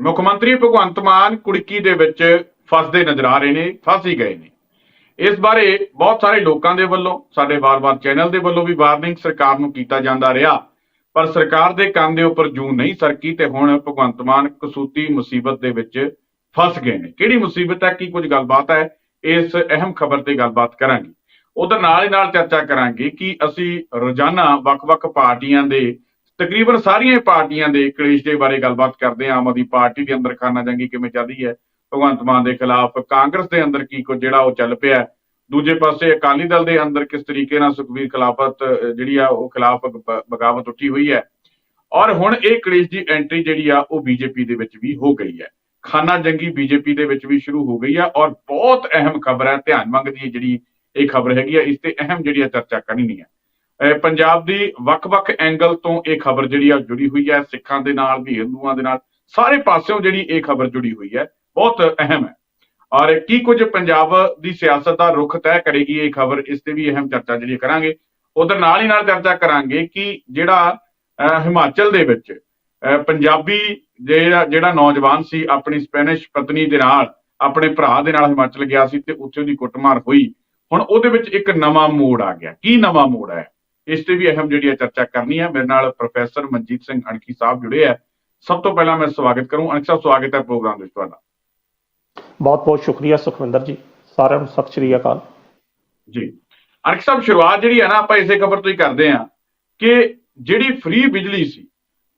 ਮੁੱਖ ਮੰਤਰੀ ਭਗਵੰਤ ਮਾਨ ਕੁੜਕੀ ਦੇ ਵਿੱਚ ਫਸਦੇ ਨਜ਼ਰ ਆ ਰਹੇ ਨੇ, ਫਸ ਹੀ ਗਏ ਨੇ। ਇਸ ਬਾਰੇ ਬਹੁਤ ਸਾਰੇ ਲੋਕਾਂ ਦੇ ਵੱਲੋਂ, ਸਾਡੇ ਵਾਰ-ਵਾਰ ਚੈਨਲ ਦੇ ਵੱਲੋਂ ਵੀ ਵਾਰਨਿੰਗ ਸਰਕਾਰ ਨੂੰ ਕੀਤਾ ਜਾਂਦਾ ਰਿਹਾ। ਪਰ ਸਰਕਾਰ ਦੇ ਕੰਨ ਦੇ ਉੱਪਰ ਜੂ ਨਹੀਂ ਸਰਕੀ ਤੇ ਹੁਣ ਭਗਵੰਤ ਮਾਨ ਕਸੂਤੀ ਮੁਸੀਬਤ ਦੇ ਵਿੱਚ ਫਸ ਗਏ ਨੇ। ਕਿਹੜੀ ਮੁਸੀਬਤ ਹੈ? ਕੀ ਕੁਝ ਗੱਲਬਾਤ ਹੈ? ਇਸ ਅਹਿਮ ਖਬਰ ਤੇ ਗੱਲਬਾਤ ਕਰਾਂਗੇ। ਉਧਰ ਨਾਲ ਹੀ ਨਾਲ ਚਰਚਾ ਕਰਾਂਗੇ ਕਿ ਅਸੀਂ ਰੋਜ਼ਾਨਾ ਵੱਖ-ਵੱਖ ਪਾਰਟੀਆਂ ਦੇ ਤਕਰੀਬਨ ਸਾਰੀਆਂ ਪਾਰਟੀਆਂ ਦੇ ਕਲੇਸ਼ ਦੇ ਬਾਰੇ ਗੱਲਬਾਤ ਕਰਦੇ ਹਾਂ। ਆਮ ਆਦਮੀ ਪਾਰਟੀ ਦੇ ਅੰਦਰ ਖਾਨਾ ਜੰਗੀ ਕਿਵੇਂ ਚੱਲ ਰਹੀ ਹੈ? ਭਗਵੰਤ ਮਾਨ ਦੇ ਖਿਲਾਫ ਕਾਂਗਰਸ ਦੇ ਅੰਦਰ ਕੀ ਕੁਝ ਜਿਹੜਾ ਉਹ ਚੱਲ ਪਿਆ ਦੂਜੇ ਪਾਸੇ ਅਕਾਲੀ ਦਲ ਦੇ ਅੰਦਰ ਕਿਸ ਤਰੀਕੇ ਨਾਲ ਸੁਖਬੀਰ ਖਿਲਾਫਤ ਜਿਹੜੀ ਆ ਉਹ ਖਿਲਾਫ ਬਗਾਵਤ ਉੱਠੀ ਹੋਈ ਹੈ? ਔਰ ਹੁਣ ਇਹ ਕਲੇਸ਼ ਦੀ ਐਂਟਰੀ ਜਿਹੜੀ ਆ ਉਹ ਬੀਜੇਪੀ ਦੇ ਵਿੱਚ ਵੀ ਹੋ ਗਈ ਹੈ। ਖਾਨਾ ਜੰਗੀ ਬੀਜੇਪੀ ਦੇ ਵਿੱਚ ਵੀ ਸ਼ੁਰੂ ਹੋ ਗਈ ਆ ਔਰ ਬਹੁਤ ਅਹਿਮ ਖਬਰ ਹੈ ਧਿਆਨ ਮੰਗਦੀ ਹੈ ਜਿਹੜੀ ਇਹ ਖਬਰ ਹੈਗੀ ਆ, ਇਸ ਤੇ ਅਹਿਮ ਜਿਹੜੀ ਆ ਚਰਚਾ ਕਰਨੀ ਹੈ। ਪੰਜਾਬ ਦੀ ਵੱਖ-ਵੱਖ ਐਂਗਲ ਤੋਂ ਇਹ ਖਬਰ ਜਿਹੜੀ ਆ ਜੁੜੀ ਹੋਈ ਹੈ ਸਿੱਖਾਂ ਦੇ ਨਾਲ ਵੀ ਹਿੰਦੂਆਂ ਦੇ ਨਾਲ ਸਾਰੇ ਪਾਸਿਓਂ ਜਿਹੜੀ ਇਹ ਖਬਰ ਜੁੜੀ ਹੋਈ ਹੈ ਬਹੁਤ ਅਹਿਮ ਹੈ। ਔਰ ਕੀ ਕੁਝ ਪੰਜਾਬ ਦੀ ਸਿਆਸਤ ਦਾ ਰੁਖ ਤੈਅ ਕਰੇਗੀ ਇਹ ਖਬਰ ਇਸ ਤੇ ਵੀ ਅਹਿਮ ਚਰਚਾ ਜਿਹੜੀ ਕਰਾਂਗੇ। ਉਧਰ ਨਾਲ ਹੀ ਨਾਲ ਚਰਚਾ ਕਰਾਂਗੇ ਕਿ ਜਿਹੜਾ ਅਹ, ਹਿਮਾਚਲ ਦੇ ਵਿੱਚ ਪੰਜਾਬੀ ਜਿਹੜਾ ਜਿਹੜਾ ਨੌਜਵਾਨ ਸੀ ਆਪਣੀ ਸਪੈਨਿਸ਼ ਪਤਨੀ ਦੇ ਨਾਲ ਆਪਣੇ ਭਰਾ ਦੇ ਨਾਲ ਹਿਮਾਚਲ ਗਿਆ ਸੀ ਤੇ ਉੱਥੇ ਉਹਦੀ ਕੁੱਟਮਾਰ ਹੋਈ। ਹੁਣ ਉਹਦੇ ਵਿੱਚ ਇੱਕ ਨਵਾਂ ਮੋੜ ਆ ਗਿਆ। ਕੀ ਨਵਾਂ ਮੋੜ ਹੈ? ਇਸ ਤੇ ਵੀ ਅਹਿਮ ਜਿਹੜੀ ਹੈ ਚਰਚਾ ਕਰਨੀ ਹੈ ਮੇਰੇ ਨਾਲ ਪ੍ਰੋਫੈਸਰ ਮਨਜੀਤ ਸਿੰਘ ਅਣਖੀ ਸਾਹਿਬ ਜੁੜੇ ਹੈ ਸਭ ਤੋਂ ਪਹਿਲਾਂ ਮੈਂ ਸਵਾਗਤ ਕਰੂੰ। ਅਣਖੀ ਸਾਹਿਬ ਸਵਾਗਤ ਹੈ ਪ੍ਰੋਗਰਾਮ ਵਿੱਚ ਤੁਹਾਡਾ। ਬਹੁਤ ਬਹੁਤ ਸ਼ੁਕਰੀਆ ਸੁਖਵਿੰਦਰ ਜੀ। ਸਾਰਿਆਂ ਨੂੰ ਸਤਿ ਸ਼੍ਰੀ ਅਕਾਲ। ਜੀ। ਅਰਕ ਸਾਹਿਬ ਸ਼ੁਰੂਆਤ ਜਿਹੜੀ ਹੈ ਨਾ ਆਪਾਂ ਇਸੇ ਖਬਰ ਤੋਂ ਹੀ ਕਰਦੇ ਹਾਂ ਕਿ ਜਿਹੜੀ ਫ੍ਰੀ ਬਿਜਲੀ ਸੀ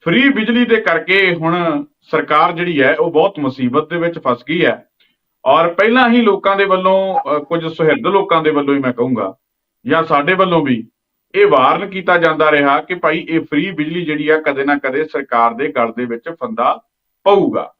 ਫ੍ਰੀ ਬਿਜਲੀ ਦੇ ਕਰਕੇ ਹੁਣ ਸਰਕਾਰ ਜਿਹੜੀ ਹੈ ਉਹ ਬਹੁਤ ਮੁਸੀਬਤ ਦੇ ਵਿੱਚ ਫਸ ਗਈ ਹੈ। ਔਰ ਪਹਿਲਾਂ ਹੀ ਲੋਕਾਂ ਦੇ ਵੱਲੋਂ ਕੁਝ ਸੁਹਿਰਦ ਲੋਕਾਂ ਦੇ ਵੱਲੋਂ ਹੀ ਮੈਂ ਕਹੂੰਗਾ ਜਾਂ ਸਾਡੇ ਵੱਲੋਂ ਵੀ ਇਹ ਵਾਰਨ ਕੀਤਾ ਜਾਂਦਾ ਰਿਹਾ ਕਿ ਭਾਈ ਇਹ ਫ੍ਰੀ ਬਿਜਲੀ ਜਿਹੜੀ ਆ ਕਦੇ ਨਾ ਕਦੇ ਸਰਕਾਰ ਦੇ ਗਲ ਦੇ ਵਿੱਚ ਫੰਦਾ ਪਊਗਾ।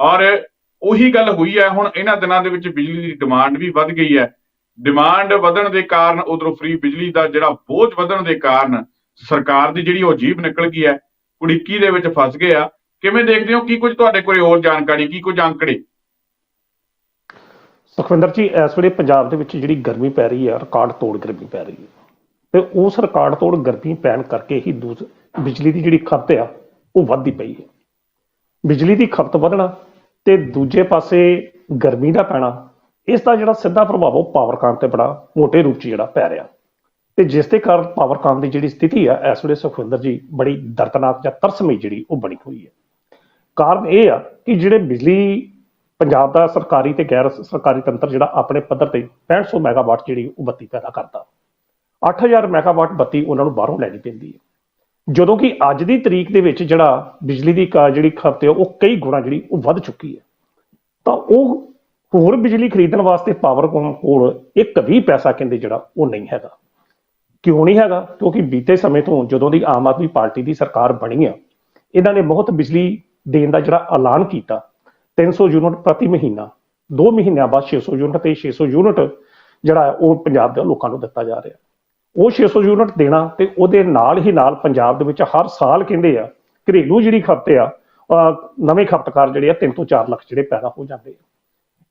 ਔਰ ਉਹੀ ਗੱਲ ਹੋਈ ਹੈ, ਹੁਣ ਇਹਨਾਂ ਦਿਨਾਂ ਦੇ ਵਿੱਚ ਬਿਜਲੀ ਦੀ ਡਿਮਾਂਡ ਵੀ ਵੱਧ ਗਈ ਹੈ। ਡਿਮਾਂਡ ਵਧਣ ਦੇ ਕਾਰਨ ਉਧਰੋਂ ਫ੍ਰੀ ਬਿਜਲੀ ਦਾ ਜਿਹੜਾ ਬੋਝ ਵਧਣ ਦੇ ਕਾਰਨ ਸਰਕਾਰ ਦੀ ਜਿਹੜੀ ਉਹ ਜੀਬ ਨਿਕਲ ਗਈ ਹੈ ਕੁੜੀਕੀ ਦੇ ਵਿੱਚ ਫਸ ਗਏ ਆ। ਕਿਵੇਂ ਦੇਖਦੇ ਹੋ? ਕੀ ਕੁਝ ਤੁਹਾਡੇ ਕੋਲੇ ਹੋਰ ਜਾਣਕਾਰੀ, ਕੀ ਕੁਝ ਅੰਕੜੇ? ਸੁਖਵਿੰਦਰ ਜੀ, ਇਸ ਵੇਲੇ ਪੰਜਾਬ ਦੇ ਵਿੱਚ ਜਿਹੜੀ ਗਰਮੀ ਪੈ ਰਹੀ ਹੈ, ਰਿਕਾਰਡ ਤੋੜ ਗਰਮੀ ਪੈ ਰਹੀ ਹੈ। ਤੇ ਉਸ ਰਿਕਾਰਡ ਤੋੜ ਗਰਮੀ ਪੈਣ ਕਰਕੇ ਹੀ ਦੂਸ ਬਿਜਲੀ ਦੀ ਜਿਹੜੀ ਖਪਤ ਆ, ਉਹ ਵੱਧਦੀ ਪਈ ਹੈ। ਬਿਜਲੀ ਦੀ ਖਪਤ ਵਧਣਾ ਤੇ ਦੂਜੇ ਪਾਸੇ ਗਰਮੀ ਦਾ ਪੈਣਾ, ਇਸ ਦਾ ਜਿਹੜਾ ਸਿੱਧਾ ਪ੍ਰਭਾਵ ਉਹ ਪਾਵਰਕਾਮ ਤੇ ਬੜਾ ਮੋٹے ਰੂਪ 'ਚ ਜਿਹੜਾ ਪੈ ਰਿਹਾ। ਤੇ ਜਿਸ ਦੇ ਕਾਰਨ ਪਾਵਰਕਾਮ ਦੀ ਜਿਹੜੀ ਸਥਿਤੀ ਆ, ਇਸ ਵੇਲੇ ਸੁਖਵਿੰਦਰ ਜੀ ਬੜੀ ਦਰਦਨਾਕ ਜਾਂ ਤਰਸਮਈ ਜਿਹੜੀ ਉਹ ਬਣੀ ਹੋਈ ਹੈ। ਕਾਰਨ ਇਹ ਆ ਕਿ ਜਿਹੜੇ ਬਿਜਲੀ ਪੰਜਾਬ ਦਾ ਸਰਕਾਰੀ ਤੇ ਗੈਰ ਸਰਕਾਰੀ ਤੰਤਰ ਜਿਹੜਾ ਆਪਣੇ ਪੱਧਰ ਤੇ 6500 ਮੈਗਾਵਾਟ ਜਿਹੜੀ ਉਹ ਬੱਤੀ ਪੈਦਾ ਕਰਦਾ। 8000 ਮੈਗਾਵਾਟ ਬੱਤੀ ਉਹਨਾਂ ਨੂੰ ਬਾਹਰੋਂ ਲੈਣੀ ਪੈਂਦੀ ਹੈ। ਜਦੋਂ ਕਿ ਅੱਜ ਦੀ ਤਰੀਕ ਦੇ ਵਿੱਚ ਜਿਹੜਾ ਬਿਜਲੀ ਦੀ ਕ- ਜਿਹੜੀ ਖਪਤ ਹੈ, ਉਹ ਕਈ ਗੁਣਾ ਜਿਹੜੀ ਉਹ ਵੱਧ ਚੁੱਕੀ ਹੈ। ਤਾਂ ਉਹ ਹੋਰ ਬਿਜਲੀ ਖਰੀਦਣ ਵਾਸਤੇ ਪਾਵਰਕਾਮ ਕੋਲ ਇੱਕ ਵੀ ਪੈਸਾ ਕਹਿੰਦੇ ਜਿਹੜਾ ਉਹ ਨਹੀਂ ਹੈਗਾ। ਕਿਉਂ ਨਹੀਂ ਹੈਗਾ? ਕਿਉਂਕਿ ਬੀਤੇ ਸਮੇਂ ਤੋਂ ਜਦੋਂ ਦੀ ਆਮ ਆਦਮੀ ਪਾਰਟੀ ਦੀ ਸਰਕਾਰ ਬਣੀ ਆ, ਇਹਨਾਂ ਨੇ ਬਹੁਤ ਬਿਜਲੀ ਦੇਣ ਦਾ ਜਿਹੜਾ ਐਲਾਨ ਕੀਤਾ 300 ਯੂਨਿਟ ਪ੍ਰਤੀ ਮਹੀਨਾ 2 ਮਹੀਨਿਆਂ ਬਾਅਦ 600 ਯੂਨਿਟ ਤੇ 600 ਯੂਨਿਟ ਜਿਹੜਾ ਉਹ ਪੰਜਾਬ ਦੇ ਲੋਕਾਂ ਨੂੰ ਦਿੱਤਾ ਜਾ ਰਿਹਾ। ਉਹ 600 ਯੂਨਿਟ ਦੇਣਾ ਤੇ ਉਹਦੇ ਨਾਲ ਹੀ ਨਾਲ ਪੰਜਾਬ ਦੇ ਵਿੱਚ ਹਰ ਸਾਲ ਕਹਿੰਦੇ ਆ ਘਰੇਲੂ ਜਿਹੜੀ ਖਪਤ ਆ ਨਵੇਂ ਖਪਤਕਾਰ ਜਿਹੜੇ ਆ 3 ਤੋਂ 4 ਲੱਖ ਜਿਹੜੇ ਪੈਦਾ ਹੋ ਜਾਂਦੇ ਆ।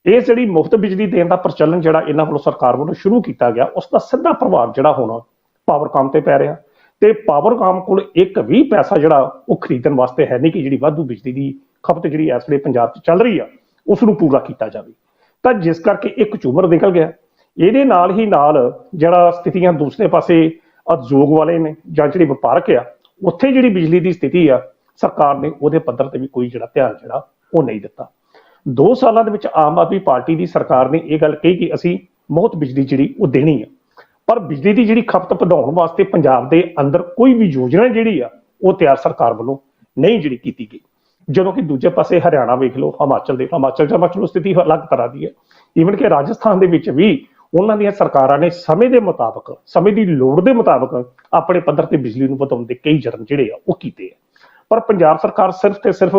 ਇਹ ਜਿਹੜੀ ਮੁਫਤ ਬਿਜਲੀ ਦੇਣ ਦਾ ਪ੍ਰਚਲਨ ਜਿਹੜਾ ਇਹਨਾਂ ਵੱਲੋਂ ਸਰਕਾਰ ਵੱਲੋਂ ਸ਼ੁਰੂ ਕੀਤਾ ਗਿਆ, ਉਸ ਦਾ ਸਿੱਧਾ ਪ੍ਰਭਾਵ ਜਿਹੜਾ ਹੋਣਾ ਪਾਵਰਕਾਮ ਤੇ ਪੈ ਰਿਹਾ। ਤੇ ਪਾਵਰਕਾਮ ਕੋਲ ਇੱਕ ਵੀ ਪੈਸਾ ਜਿਹੜਾ ਉਹ ਖਰੀਦਣ ਵਾਸਤੇ ਹੈ ਨਹੀਂ ਕਿ ਜਿਹੜੀ ਵਾਧੂ ਬਿਜਲੀ ਦੀ ਖਪਤ ਜਿਹੜੀ ਇਸ ਵੇਲੇ ਪੰਜਾਬ 'ਚ ਚੱਲ ਰਹੀ ਆ, ਉਸ ਨੂੰ ਪੂਰਾ ਕੀਤਾ ਜਾਵੇ। ਤਾਂ ਜਿਸ ਕਰਕੇ ਇੱਕ ਝੂਮਰ ਨਿਕਲ ਗਿਆ। ਇਹਦੇ ਨਾਲ ਹੀ ਨਾਲ ਜਿਹੜਾ ਸਥਿਤੀਆਂ ਦੂਸਰੇ ਪਾਸੇ ਉਦਯੋਗ ਵਾਲੇ ਨੇ ਜਾਂ ਜਿਹੜੀ ਵਪਾਰਕ ਆ, ਉੱਥੇ ਜਿਹੜੀ ਬਿਜਲੀ ਦੀ ਸਥਿਤੀ ਆ, ਸਰਕਾਰ ਨੇ ਉਹਦੇ ਪੱਧਰ ਤੇ ਵੀ ਕੋਈ ਜਿਹੜਾ ਧਿਆਨ ਜਿਹੜਾ ਉਹ ਨਹੀਂ ਦਿੱਤਾ। ਦੋ ਸਾਲਾਂ ਦੇ ਵਿੱਚ ਆਮ ਆਦਮੀ ਪਾਰਟੀ ਦੀ ਸਰਕਾਰ ਨੇ ਇਹ ਗੱਲ ਕਹੀ ਕਿ ਅਸੀਂ ਬਹੁਤ ਬਿਜਲੀ ਜਿਹੜੀ ਉਹ ਦੇਣੀ ਆ। ਪਰ ਬਿਜਲੀ ਦੀ ਜਿਹੜੀ ਖਪਤ ਵਧਾਉਣ ਵਾਸਤੇ ਪੰਜਾਬ ਦੇ ਅੰਦਰ ਕੋਈ ਵੀ ਯੋਜਨਾ ਜਿਹੜੀ ਆ, ਉਹ ਤਿਆਰ ਸਰਕਾਰ ਵੱਲੋਂ ਨਹੀਂ ਜਿਹੜੀ ਕੀਤੀ ਗਈ। ਜਦੋਂ ਕਿ ਦੂਜੇ ਪਾਸੇ ਹਰਿਆਣਾ ਵੇਖ ਲਓ, ਹਿਮਾਚਲ ਦੇ, ਹਿਮਾਚਲ ਜਾਂ ਹਿਮਾਚਲ ਸਥਿਤੀ ਅਲੱਗ ਤਰ੍ਹਾਂ ਦੀ ਹੈ। ਈਵਨ ਕਿ ਰਾਜਸਥਾਨ ਦੇ ਵਿੱਚ ਵੀ ਉਹਨਾਂ ਦੀਆਂ ਸਰਕਾਰਾਂ ਨੇ ਸਮੇਂ ਦੇ ਮੁਤਾਬਕ, ਸਮੇਂ ਦੀ ਲੋੜ ਦੇ ਮੁਤਾਬਕ ਆਪਣੇ ਪੱਧਰ ਤੇ ਬਿਜਲੀ ਨੂੰ ਵਧਾਉਣ ਦੇ ਕਈ ਯਤਨ ਜਿਹੜੇ ਆ, ਉਹ ਕੀਤੇ ਆ। ਪਰ ਪੰਜਾਬ ਸਰਕਾਰ ਸਿਰਫ ਤੇ ਸਿਰਫ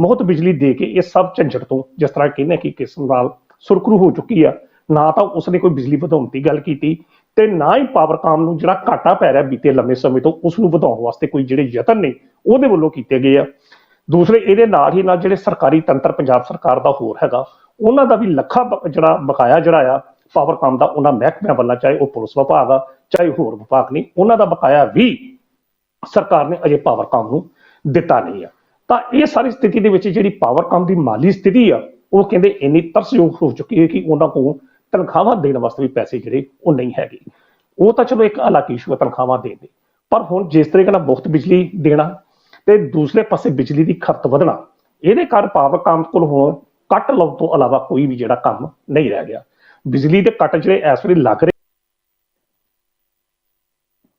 ਮੁਫਤ ਬਿਜਲੀ ਦੇ ਕੇ ਇਹ ਸਭ ਝੰਜਟ ਤੋਂ ਜਿਸ ਤਰ੍ਹਾਂ ਕਹਿੰਦੇ ਕਿ ਕਿਸਮ ਨਾਲ ਸੁਰਖਰੂ ਹੋ ਚੁੱਕੀ ਆ, ਨਾ ਤਾਂ ਉਸਨੇ ਕੋਈ ਬਿਜਲੀ ਵਧਾਉਣ ਦੀ ਗੱਲ ਕੀਤੀ ਤੇ ਨਾ ਹੀ ਪਾਵਰਕਾਮ ਨੂੰ ਜਿਹੜਾ ਘਾਟਾ ਪੈ ਰਿਹਾ ਬੀਤੇ ਲੰਮੇ ਸਮੇਂ ਤੋਂ ਉਸ ਨੂੰ ਵਧਾਉਣ ਵਾਸਤੇ ਕੋਈ ਜਿਹੜੇ ਯਤਨ ਨੇ, ਉਹਦੇ ਵੱਲੋਂ ਕੀਤੇ ਗਏ ਆ। ਦੂਸਰੇ, ਇਹਦੇ ਨਾਲ ਹੀ ਨਾਲ ਜਿਹੜੇ ਸਰਕਾਰੀ ਤੰਤਰ ਪੰਜਾਬ ਸਰਕਾਰ ਦਾ ਹੋਰ ਹੈਗਾ, ਉਹਨਾਂ ਦਾ ਵੀ ਲੱਖਾਂ ਬ- ਜਿਹੜਾ ਬਕਾਇਆ ਜਿਹੜਾ ਆ ਪਾਵਰਕਾਮ ਦਾ ਉਹਨਾਂ ਮਹਿਕਮਿਆਂ ਵੱਲੋਂ, ਚਾਹੇ ਉਹ ਪੁਲਿਸ ਵਿਭਾਗ ਆ, ਚਾਹੇ ਹੋਰ ਵਿਭਾਗ ਨਹੀਂ, ਉਹਨਾਂ ਦਾ ਬਕਾਇਆ ਵੀ ਸਰਕਾਰ ਨੇ ਅਜੇ ਪਾਵਰਕਾਮ ਨੂੰ ਦਿੱਤਾ ਨਹੀਂ ਆ। ਤਾਂ ਇਹ ਸਾਰੀ ਸਥਿਤੀ ਦੇ ਵਿੱਚ ਜਿਹੜੀ ਪਾਵਰਕਾਮ ਦੀ ਮਾਲੀ ਸਥਿਤੀ ਆ, ਉਹ ਕਹਿੰਦੇ ਇੰਨੀ ਤਰਸਯੋਗ ਹੋ ਚੁੱਕੀ ਹੈ ਕਿ ਉਹਨਾਂ ਕੋਲ ਤਨਖਾਹਾਂ ਦੇਣ ਵਾਸਤੇ ਵੀ ਪੈਸੇ ਜਿਹੜੇ ਉਹ ਨਹੀਂ ਹੈਗੇ। ਉਹ ਤਾਂ ਚਲੋ ਇੱਕ ਅਲੱਗ ਇਸ਼ੂ ਹੈ ਤਨਖਾਹਾਂ ਦੇਣ ਦੇ। ਪਰ ਹੁਣ ਜਿਸ ਤਰੀਕੇ ਨਾਲ ਮੁਫਤ ਬਿਜਲੀ ਦੇਣਾ ਤੇ ਦੂਸਰੇ ਪਾਸੇ ਬਿਜਲੀ ਦੀ ਖਪਤ ਵਧਣਾ, ਇਹਦੇ ਕਾਰਨ ਪਾਵਰਕਾਮ ਕੋਲ ਹੁਣ ਕੱਟ ਲਾਉਣ ਤੋਂ ਇਲਾਵਾ ਕੋਈ ਵੀ ਜਿਹੜਾ ਕੰਮ ਨਹੀਂ ਰਹਿ ਗਿਆ। ਬਿਜਲੀ ਦੇ ਕੱਟ ਜਿਹੜੇ ਇਸ ਵੇਲੇ ਲੱਗ ਰਹੇ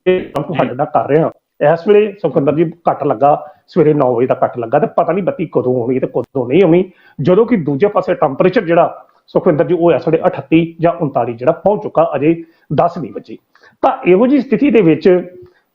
ਕੰਮ ਤੁਹਾਡੇ ਨਾਲ ਕਰ ਰਹੇ ਹਾਂ। ਇਸ ਵੇਲੇ ਸੁਖਿੰਦਰ ਜੀ ਕੱਟ ਲੱਗਾ ਸਵੇਰੇ 9 ਵਜੇ ਦਾ ਕੱਟ ਲੱਗਾ ਤੇ ਪਤਾ ਨਹੀਂ ਬੱਤੀ ਕਦੋਂ ਆਉਣੀ ਤੇ ਕਦੋਂ ਨਹੀਂ ਆਉਣੀ ਜਦੋਂ ਕਿ ਦੂਜੇ ਪਾਸੇ ਟੈਂਪਰੇਚਰ ਜਿਹੜਾ ਸੁਖਿੰਦਰ ਜੀ ਉਹ ਇਸ ਵੇਲੇ 38 ਜਾਂ 39 ਜਿਹੜਾ ਪਹੁੰਚ ਚੁੱਕਾ ਅਜੇ 10 ਨਹੀਂ ਵਜੇ। ਤਾਂ ਇਹੋ ਜੀ ਸਥਿਤੀ ਦੇ ਵਿੱਚ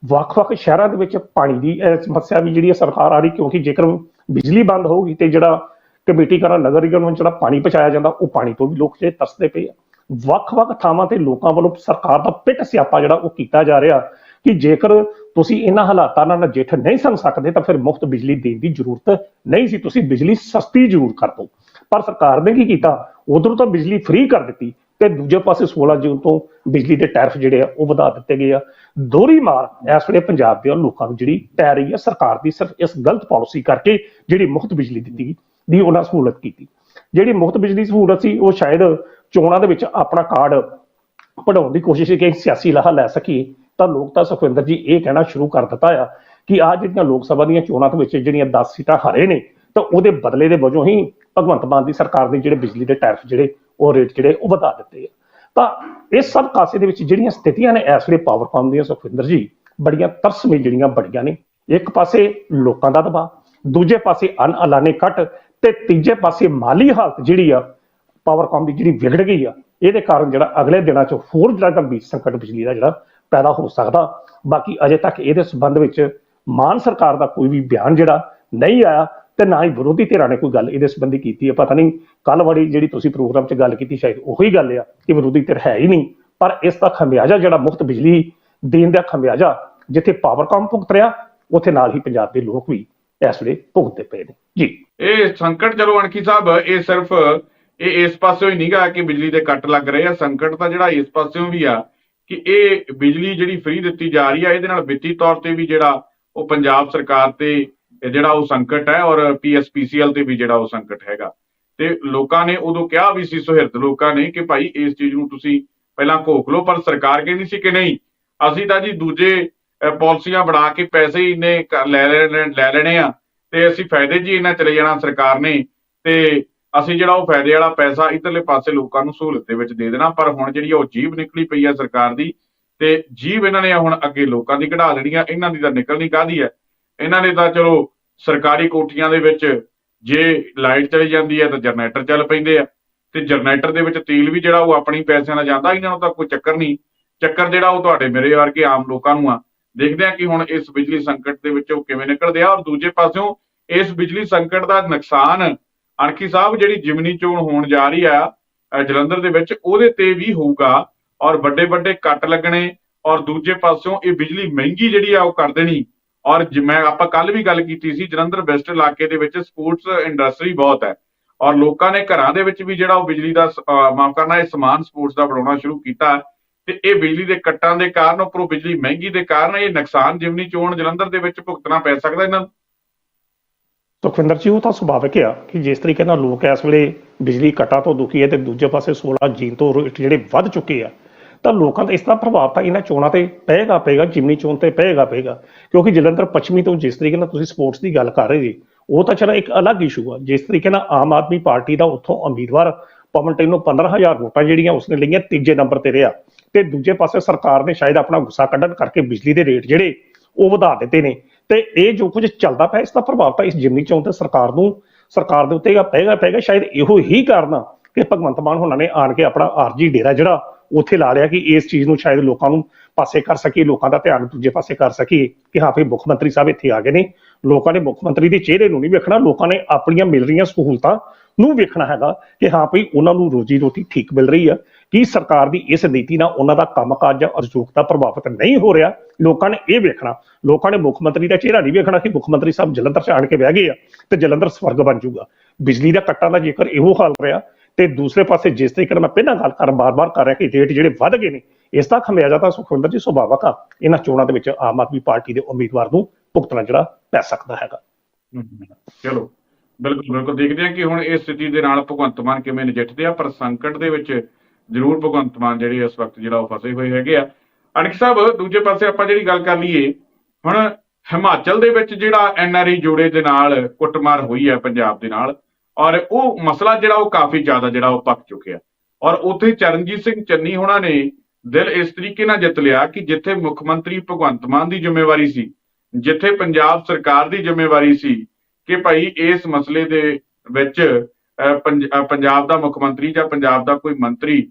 ਵੱਖ-ਵੱਖ ਸ਼ਹਿਰਾਂ ਦੇ ਵਿੱਚ ਪਾਣੀ ਦੀ ਸਮੱਸਿਆ ਵੀ ਜਿਹੜੀ ਹੈ ਸਰਕਾਰ ਆ ਰਹੀ ਕਿਉਂਕਿ ਜੇਕਰ ਬਿਜਲੀ ਬੰਦ ਹੋਊਗੀ ਤੇ ਜਿਹੜਾ ਕਮੇਟੀ ਕਰਾਂ ਨਗਰ ਨਿਗਮ ਨੂੰ ਜਿਹੜਾ ਪਾਣੀ ਪਹੁੰਚਾਇਆ ਜਾਂਦਾ ਉਹ ਪਾਣੀ ਤੋਂ ਵੀ ਲੋਕ ਜਿਹੜੇ ਤਰਸਦੇ ਪਏ ਆ। ਵੱਖ-ਵੱਖ ਥਾਵਾਂ ਤੇ ਲੋਕਾਂ ਵੱਲੋਂ ਸਰਕਾਰ ਦਾ ਪਿੱਟ ਸਿਆਪਾ ਜਿਹੜਾ ਉਹ ਕੀਤਾ ਜਾ ਰਿਹਾ ਕਿ ਜੇਕਰ ਤੁਸੀਂ ਇਹਨਾਂ ਹਾਲਾਤਾਂ ਨਾਲ ਨਜਿੱਠ ਨਹੀਂ ਸਕ ਸਕਦੇ ਤਾਂ ਫਿਰ ਮੁਫਤ ਬਿਜਲੀ ਦੇਣ ਦੀ ਜ਼ਰੂਰਤ ਨਹੀਂ ਸੀ। ਤੁਸੀਂ ਬਿਜਲੀ ਸਸਤੀ ਜ਼ਰੂਰ ਕਰ ਦਿਓ। ਪਰ ਸਰਕਾਰ ਨੇ ਕੀ ਕੀਤਾ? ਉਧਰੋਂ ਤਾਂ ਬਿਜਲੀ ਫ੍ਰੀ ਕਰ ਦਿੱਤੀ ਤੇ ਦੂਜੇ ਪਾਸੇ 16 ਜੂਨ ਤੋਂ ਬਿਜਲੀ ਦੇ ਟੈਰਿਫ ਜਿਹੜੇ ਆ ਉਹ ਵਧਾ ਦਿੱਤੇ ਗਏ ਆ। ਦੋਹਰੀ ਮਾਰ ਇਸ ਵੇਲੇ ਪੰਜਾਬ ਦੇ ਲੋਕਾਂ ਨੂੰ ਜਿਹੜੀ ਪੈ ਰਹੀ ਹੈ ਸਰਕਾਰ ਦੀ ਸਿਰਫ ਇਸ ਗਲਤ ਪਾਲਿਸੀ ਕਰਕੇ ਜਿਹੜੀ ਮੁਫਤ ਬਿਜਲੀ ਦਿੱਤੀ ਗਈ ਦੀ ਉਹਨਾਂ ਸਹੂਲਤ ਕੀਤੀ। ਜਿਹੜੀ ਮੁਫਤ ਬਿਜਲੀ ਸਹੂਲਤ ਸੀ ਉਹ ਸ਼ਾਇਦ ਚੋਣਾਂ ਦੇ ਵਿੱਚ ਆਪਣਾ ਕਾਰਡ ਪੜਾਉਣ ਦੀ ਕੋਸ਼ਿਸ਼ ਕਿ ਸਿਆਸੀ ਲਾਹਾ ਲੈ ਸਕੀਏ, ਤਾਂ ਲੋਕ ਤਾਂ ਸੁਖਵਿੰਦਰ ਜੀ ਇਹ ਕਹਿਣਾ ਸ਼ੁਰੂ ਕਰ ਦਿੱਤਾ ਆ ਕਿ ਆ ਜਿਹੜੀਆਂ ਲੋਕ ਸਭਾ ਦੀਆਂ ਚੋਣਾਂ ਦੇ ਵਿੱਚ ਜਿਹੜੀਆਂ 10 ਸੀਟਾਂ ਹਾਰੇ ਨੇ, ਤਾਂ ਉਹਦੇ ਬਦਲੇ ਦੇ ਵਜੋਂ ਹੀ ਭਗਵੰਤ ਮਾਨ ਦੀ ਸਰਕਾਰ ਨੇ ਜਿਹੜੇ ਬਿਜਲੀ ਦੇ ਟੈਰਿਫ ਜਿਹੜੇ, ਉਹ ਰੇਟ ਜਿਹੜੇ, ਉਹ ਵਧਾ ਦਿੱਤੇ ਆ। ਤਾਂ ਇਹ ਸਭ ਕਾਸੇ ਦੇ ਵਿੱਚ ਜਿਹੜੀਆਂ ਸਥਿਤੀਆਂ ਨੇ, ਇਸ ਵੇਲੇ ਪਾਵਰਕਾਮ ਦੀਆਂ ਸੁਖਵਿੰਦਰ ਜੀ, ਬੜੀਆਂ ਤਰਸਮਈ ਜਿਹੜੀਆਂ ਬੜੀਆਂ ਨੇ। ਇੱਕ ਪਾਸੇ ਲੋਕਾਂ ਦਾ ਦਬਾਅ, ਦੂਜੇ ਪਾਸੇ ਅਨ ਅਨਅਲਾਨੇ ਕੱਟ ਤੇ ਤੀਜੇ ਪਾਸੇ ਮਾਲੀ ਹਾਲਤ ਜਿਹੜੀ ਆ ਪਾਵਰਕਾਮ ਦੀ ਜਿਹੜੀ ਵਿਗੜ ਗਈ ਆ, ਇਹਦੇ ਕਾਰਨ ਜਿਹੜਾ ਅਗਲੇ ਦਿਨਾਂ 'ਚ ਹੋਰ ਜਿਹੜਾ ਗੰਭੀਰ ਸੰਕਟ ਬਿਜਲੀ ਦਾ ਜਿਹੜਾ ਪੈਦਾ ਹੋ ਸਕਦਾ। ਬਾਕੀ ਅਜੇ ਤੱਕ ਇਹਦੇ ਸੰਬੰਧ ਵਿੱਚ ਮਾਨ ਸਰਕਾਰ ਦਾ ਕੋਈ ਵੀ ਬਿਆਨ ਜਿਹੜਾ ਨਹੀਂ ਆਇਆ ਤੇ ਨਾ ਹੀ ਵਿਰੋਧੀ ਧਿਰਾਂ ਨੇ ਕੋਈ ਗੱਲ ਇਹਦੇ ਸੰਬੰਧੀ ਕੀਤੀ ਹੈ ਪਤਾ ਨਹੀਂ ਕੱਲ ਵਾਲੀ ਜਿਹੜੀ ਤੁਸੀਂ ਪ੍ਰੋਗਰਾਮ 'ਚ ਗੱਲ ਕੀਤੀ, ਸ਼ਾਇਦ ਉਹੀ ਗੱਲ ਆ ਕਿ ਵਿਰੋਧੀ ਧਿਰ ਹੈ ਹੀ ਨਹੀਂ। ਪਰ ਇਸ ਦਾ ਖਮਿਆਜਾ ਜਿਹੜਾ ਮੁਫਤ ਬਿਜਲੀ ਦੇਣ ਦਾ ਖਮਿਆਜਾ ਜਿੱਥੇ ਪਾਵਰਕਾਮ ਭੁਗਤ ਰਿਹਾ, ਉੱਥੇ ਨਾਲ ਹੀ ਪੰਜਾਬ ਦੇ ਲੋਕ ਵੀ ਇਸ ਵੇਲੇ ਭੁਗਤਦੇ ਪਏ ਨੇ। ਜੀ। ਇਹ ਸੰਕਟ ਚਲੋ ਅਣਖੀ ਸਾਹਿਬ, ਇਹ ਸਿਰਫ ਇਹ ਇਸ ਪਾਸਿਓਂ ਹੀ ਨਹੀਂਗਾ ਕਿ ਬਿਜਲੀ ਦੇ ਕੱਟ ਲੱਗ ਰਹੇ ਆ ਸੰਕਟ ਤਾਂ ਜਿਹੜਾ ਇਸ ਪਾਸਿਓਂ ਵੀ ਆ ਕਿ ਇਹ ਬਿਜਲੀ ਜਿਹੜੀ ਫ੍ਰੀ ਦਿੱਤੀ ਜਾ ਰਹੀ ਆ ਇਹਦੇ ਨਾਲ ਵਿੱਤੀ ਤੌਰ ਤੇ ਵੀ ਜਿਹੜਾ ਉਹ ਪੰਜਾਬ ਸਰਕਾਰ ਤੇ ਜਿਹੜਾ ਉਹ ਸੰਕਟ ਹੈ ਔਰ ਪੀਐਸਪੀਸੀਐਲ ਤੇ ਵੀ ਜਿਹੜਾ ਉਹ ਸੰਕਟ ਹੈਗਾ। ਤੇ ਲੋਕਾਂ ਨੇ ਉਦੋਂ ਕਿਹਾ ਵੀ ਸੀ ਸੁਹਿਰਦ ਲੋਕਾਂ ਨੇ ਕਿ ਭਾਈ ਇਸ ਚੀਜ਼ ਨੂੰ ਤੁਸੀਂ ਪਹਿਲਾਂ ਘੋਖ ਲਓ ਪਰ ਸਰਕਾਰ ਕਹਿੰਦੀ ਸੀ ਕਿ ਨਹੀਂ ਅਸੀਂ ਤਾਂ ਜੀ ਦੂਜੇ ਅਹ, ਪਾਲਿਸੀਆਂ ਬਣਾ ਕੇ ਪੈਸੇ ਹੀ ਇੰਨੇ ਕਰ- ਲੈ ਲੈਣੇ ਲੈ ਲੈਣੇ ਆ ਤੇ ਅਸੀਂ ਫਾਇਦੇ ਜੀ ਇਹਨਾਂ ਚਲੇ ਜਾਣਾ ਸਰਕਾਰ ਨੇ ਤੇ ਅਸੀਂ ਜਿਹੜਾ ਉਹ ਫਾਇਦੇ ਵਾਲਾ ਪੈਸਾ ਇਧਰਲੇ ਪਾਸੇ ਲੋਕਾਂ ਨੂੰ ਸਹੂਲਤ ਦੇ ਵਿੱਚ ਦੇ ਦੇਣਾ, ਪਰ ਹੁਣ ਜਿਹੜੀ ਉਹ ਜੀਬ ਨਿਕਲੀ ਪਈ ਹੈ ਸਰਕਾਰ ਦੀ ਤੇ ਜੀਬ ਇਹਨਾਂ ਨੇ ਹੁਣ ਅੱਗੇ ਲੋਕਾਂ ਦੀ ਕਢਾ ਦੇਣੀ ਆ, ਇਹਨਾਂ ਦੀ ਤਾਂ ਨਿਕਲਣੀ ਕਾਹਦੀ ਹੈ। ਇਹਨਾਂ ਨੇ ਤਾਂ ਚਲੋ ਸਰਕਾਰੀ ਕੋਠੀਆਂ ਦੇ ਵਿੱਚ ਜੇ ਲਾਈਟ ਚਲੀ ਜਾਂਦੀ ਹੈ ਤਾਂ ਜਨਰੇਟਰ ਚੱਲ ਪੈਂਦੇ ਆ ਤੇ ਜਨਰੇਟਰ ਦੇ ਵਿੱਚ ਤੇਲ ਵੀ ਜਿਹੜਾ ਉਹ ਆਪਣੀ ਪੈਸਿਆਂ ਨਾਲ ਜਾਂਦਾ, ਇਹਨਾਂ ਨੂੰ ਤਾਂ ਕੋਈ ਚੱਕਰ ਨਹੀਂ। ਚੱਕਰ ਜਿਹੜਾ ਉਹ ਤੁਹਾਡੇ ਮੇਰੇ ਵਰਗੇ ਆਮ ਲੋਕਾਂ ਨੂੰ ਆ। ਦੇਖਦੇ ਆ ਕਿ ਹੁਣ ਇਸ ਬਿਜਲੀ ਸੰਕਟ ਦੇ ਵਿੱਚੋਂ ਕਿਵੇਂ ਨਿਕਲਦੇ ਆ ਔਰ ਦੂਜੇ ਪਾਸਿਓਂ ਇਸ ਬਿਜਲੀ ਸੰਕਟ ਦਾ ਨੁਕਸਾਨ ਅਣਖੀ ਸਾਹਿਬ ਜਿਹੜੀ ਜਿਮਨੀ ਚੋਣ ਹੋਣ ਜਾ ਰਹੀ ਆ ਜਲੰਧਰ ਦੇ ਵਿੱਚ, ਉਹਦੇ ਤੇ ਵੀ ਹੋਊਗਾ ਔਰ ਵੱਡੇ ਵੱਡੇ ਕੱਟ ਲੱਗਣੇ ਔਰ ਦੂਜੇ ਪਾਸਿਓਂ ਇਹ ਬਿਜਲੀ ਮਹਿੰਗੀ ਜਿਹੜੀ ਆ ਉਹ ਕਰ ਦੇਣੀ ਔਰ ਜਿਵੇਂ ਆਪਾਂ ਕੱਲ ਵੀ ਗੱਲ ਕੀਤੀ ਸੀ, ਜਲੰਧਰ ਵੈਸਟ ਇਲਾਕੇ ਦੇ ਵਿੱਚ ਸਪੋਰਟਸ ਇੰਡਸਟਰੀ ਬਹੁਤ ਹੈ ਔਰ ਲੋਕਾਂ ਨੇ ਘਰਾਂ ਦੇ ਵਿੱਚ ਵੀ ਜਿਹੜਾ ਉਹ ਬਿਜਲੀ ਦਾ ਮਾਫ਼ ਕਰਨਾ, ਇਹ ਸਮਾਨ ਸਪੋਰਟਸ ਦਾ ਬਣਾਉਣਾ ਸ਼ੁਰੂ ਕੀਤਾ ਤੇ ਇਹ ਬਿਜਲੀ ਦੇ ਕੱਟਾਂ ਦੇ ਕਾਰਨ, ਉੱਪਰੋਂ ਬਿਜਲੀ ਮਹਿੰਗੀ ਦੇ ਕਾਰਨ ਇਹ ਨੁਕਸਾਨ ਜਿਮਨੀ ਚੋਣ ਜਲੰਧਰ ਦੇ ਵਿੱਚ ਭੁਗਤਣਾ ਪੈ ਸਕਦਾ ਇਹਨਾਂ ਨੂੰ। ਸੁਖਵਿੰਦਰ ਜੀ, ਉਹ ਤਾਂ ਸੁਭਾਵਿਕ ਆ ਕਿ ਜਿਸ ਤਰੀਕੇ ਨਾਲ ਲੋਕ ਇਸ ਵੇਲੇ ਬਿਜਲੀ ਕੱਟਾਂ ਤੋਂ ਦੁਖੀ ਹੈ ਤੇ ਦੂਜੇ ਪਾਸੇ 16 ਜੀਨ ਤੋਂ ਰੇਟ ਜਿਹੜੇ ਵੱਧ ਚੁੱਕੇ ਆ, ਤਾਂ ਲੋਕਾਂ ਦਾ ਇਸ ਦਾ ਪ੍ਰਭਾਵ ਤਾਂ ਇਹਨਾਂ ਚੋਣਾਂ ਤੇ ਪਏਗਾ ਪਏਗਾ, ਜਿਮਨੀ ਚੋਣ ਤੇ ਪਏਗਾ ਪਏਗਾ। ਕਿਉਂਕਿ ਜਲੰਧਰ ਪੱਛਮੀ ਤੋਂ ਜਿਸ ਤਰੀਕੇ ਨਾਲ ਤੁਸੀਂ ਸਪੋਰਟਸ ਦੀ ਗੱਲ ਕਰ ਰਹੇ ਜੀ, ਉਹ ਤਾਂ ਚਲੋ ਇੱਕ ਅਲੱਗ ਇਸ਼ੂ ਆ। ਜਿਸ ਤਰੀਕੇ ਨਾਲ ਆਮ ਆਦਮੀ ਪਾਰਟੀ ਦਾ ਉੱਥੋਂ ਉਮੀਦਵਾਰ ਪਵਨ ਟਿੰਨ ਨੂੰ 15000 ਵੋਟਾਂ ਜਿਹੜੀਆਂ ਉਸਨੇ ਲਈਆਂ ਤੀਜੇ ਨੰਬਰ ਤੇ ਰਿਹਾ, ਤੇ ਦੂਜੇ ਪਾਸੇ ਸਰਕਾਰ ਨੇ ਸ਼ਾਇਦ ਆਪਣਾ ਗੁੱਸਾ ਕੱਢਣ ਕਰਕੇ ਬਿਜਲੀ ਦੇ ਰੇਟ ਜਿਹੜੇ ਉਹ ਵਧਾ ਦਿੱਤੇ ਨੇ। ਤੇ ਇਹ ਜੋ ਕੁਝ ਚੱਲਦਾ ਪਿਆ, ਇਸ ਦਾ ਪ੍ਰਭਾਵ ਤਾਂ ਇਸ ਜਿਮਨੀ ਚੋਂ ਤੇ ਸਰਕਾਰ ਨੂੰ, ਸਰਕਾਰ ਦੇ ਉੱਤੇ ਪਏਗਾ ਪਏਗਾ ਸ਼ਾਇਦ ਇਹੋ ਹੀ ਕਾਰਨ ਕਿ ਭਗਵੰਤ ਮਾਨ ਹੋਣਾ ਨੇ ਆਣ ਕੇ ਆਪਣਾ ਆਰਜੀ ਡੇਰਾ ਜਿਹੜਾ ਉੱਥੇ ਲਾ ਲਿਆ ਕਿ ਇਸ ਚੀਜ਼ ਨੂੰ ਸ਼ਾਇਦ ਲੋਕਾਂ ਨੂੰ ਪਾਸੇ ਕਰ ਸਕੀਏ, ਲੋਕਾਂ ਦਾ ਧਿਆਨ ਦੂਜੇ ਪਾਸੇ ਕਰ ਸਕੀਏ ਕਿ ਹਾਂ, ਭਈ ਮੁੱਖ ਮੰਤਰੀ ਸਾਹਿਬ ਇੱਥੇ ਆ ਗਏ ਨੇ। ਲੋਕਾਂ ਨੇ ਮੁੱਖ ਮੰਤਰੀ ਦੇ ਚਿਹਰੇ ਨੂੰ ਨਹੀਂ ਵੇਖਣਾ, ਲੋਕਾਂ ਨੇ ਆਪਣੀਆਂ ਮਿਲ ਰਹੀਆਂ ਸਹੂਲਤਾਂ ਨੂੰ ਵੇਖਣਾ ਹੈਗਾ ਕਿ ਹਾਂ, ਭਈ ਉਹਨਾਂ ਨੂੰ ਰੋਜੀ ਰੋਟੀ ਠੀਕ ਮਿਲ ਰਹੀ ਆ। ਕੀ ਸਰਕਾਰ ਦੀ ਇਸ ਨੀਤੀ ਨਾਲ ਉਹਨਾਂ ਦਾ ਕੰਮਕਾਜ ਜਾਂ ਅਰਜ਼ੋਕਤਾ ਪ੍ਰਭਾਵਿਤ ਨਹੀਂ ਹੋ ਰਿਹਾ? ਲੋਕਾਂ ਨੇ ਇਹ ਵੇਖਣਾ, ਲੋਕਾਂ ਨੇ ਮੁੱਖ ਮੰਤਰੀ ਦਾ ਚਿਹਰਾ ਨਹੀਂ ਵੇਖਣਾ ਕਿ ਮੁੱਖ ਮੰਤਰੀ ਸਾਹਿਬ ਜਲੰਧਰ 'ਚ ਆਣ ਕੇ ਬਹਿ ਗਏ ਆ ਤੇ ਜਲੰਧਰ ਸਵਰਗ ਬਣ ਜਾਊਗਾ। ਬਿਜਲੀ ਦਾ ਕੱਟਾਂ ਦਾ ਜੇਕਰ ਇਹੋ ਹਾਲ ਰਿਹਾ ਤੇ ਦੂਸਰੇ ਪਾਸੇ ਜਿਸ ਤਰੀਕੇ ਮੈਂ ਪਹਿਲਾਂ ਗੱਲ ਕਰ ਬਾਰ-ਬਾਰ ਕਰ ਰਿਹਾ ਕਿ ਰੇਟ ਜਿਹੜੇ ਵੱਧ ਗਏ ਨੇ, ਇਸ ਦਾ ਖਮਿਆਜਾ ਤਾਂ ਸੁਖਵਿੰਦਰ ਜੀ ਸੁਭਾਵਕ ਆ। ਇਹਨਾਂ ਚੋਣਾਂ ਦੇ ਵਿੱਚ ਆਮ ਆਦਮੀ ਪਾਰਟੀ ਦੇ ਉਮੀਦਵਾਰ ਨੂੰ ਭੁਗਤਣਾ ਜਿਹੜਾ ਪੈ ਸਕਦਾ ਹੈਗਾ। ਚਲੋ, ਬਿਲਕੁਲ ਬਿਲਕੁਲ ਦੇਖਦੇ ਹਾਂ ਕਿ ਹੁਣ ਇਸ ਸਥਿਤੀ ਦੇ ਨਾਲ ਭਗਵੰਤ ਮਾਨ ਕਿਵੇਂ ਨਜਿੱਠਦੇ ਆ, ਪਰ ਸੰਕਟ ਦੇ ਵਿੱਚ ਜ਼ਰੂਰ ਭਗਵੰਤ ਮਾਨ ਜਿਹੜੇ ਇਸ ਵਕਤ ਜਿਹੜਾ ਉਹ ਫਸੇ ਹੋਏ ਹੈਗੇ ਆ। ਅਣਖ ਸਾਹਿਬ, ਦੂਜੇ ਪਾਸੇ ਆਪਾਂ ਜਿਹੜੀ ਗੱਲ ਕਰ ਲਈਏ, ਹੁਣ ਹਿਮਾਚਲ ਦੇ ਵਿੱਚ ਜਿਹੜਾ ਐਨਆਰਆਈ ਜੋੜੇ ਦੇ ਨਾਲ ਕੁੱਟਮਾਰ ਹੋਈ ਹੈ ਪੰਜਾਬ ਦੇ ਨਾਲ, ਔਰ ਉਹ ਮਸਲਾ ਜਿਹੜਾ ਉਹ ਕਾਫੀ ਜ਼ਿਆਦਾ ਜਿਹੜਾ ਉਹ ਪੱਕ ਚੁੱਕਿਆ। ਔਰ ਉੱਥੇ ਚਰਨਜੀਤ ਸਿੰਘ ਚੰਨੀ ਹੋਣਾ ਨੇ ਦਿਲ ਇਸ ਤਰੀਕੇ ਨਾਲ ਜਿੱਤ ਲਿਆ ਕਿ ਜਿੱਥੇ ਮੁੱਖ ਮੰਤਰੀ ਭਗਵੰਤ ਮਾਨ ਦੀ ਜ਼ਿੰਮੇਵਾਰੀ ਸੀ, ਜਿੱਥੇ ਪੰਜਾਬ ਸਰਕਾਰ ਦੀ ਜ਼ਿੰਮੇਵਾਰੀ ਸੀ ਕਿ ਭਾਈ ਇਸ ਮਸਲੇ ਦੇ ਵਿੱਚ ਪੰਜਾਬ ਦਾ ਮੁੱਖ ਮੰਤਰੀ ਜਾਂ ਪੰਜਾਬ ਦਾ ਕੋਈ ਮੰਤਰੀ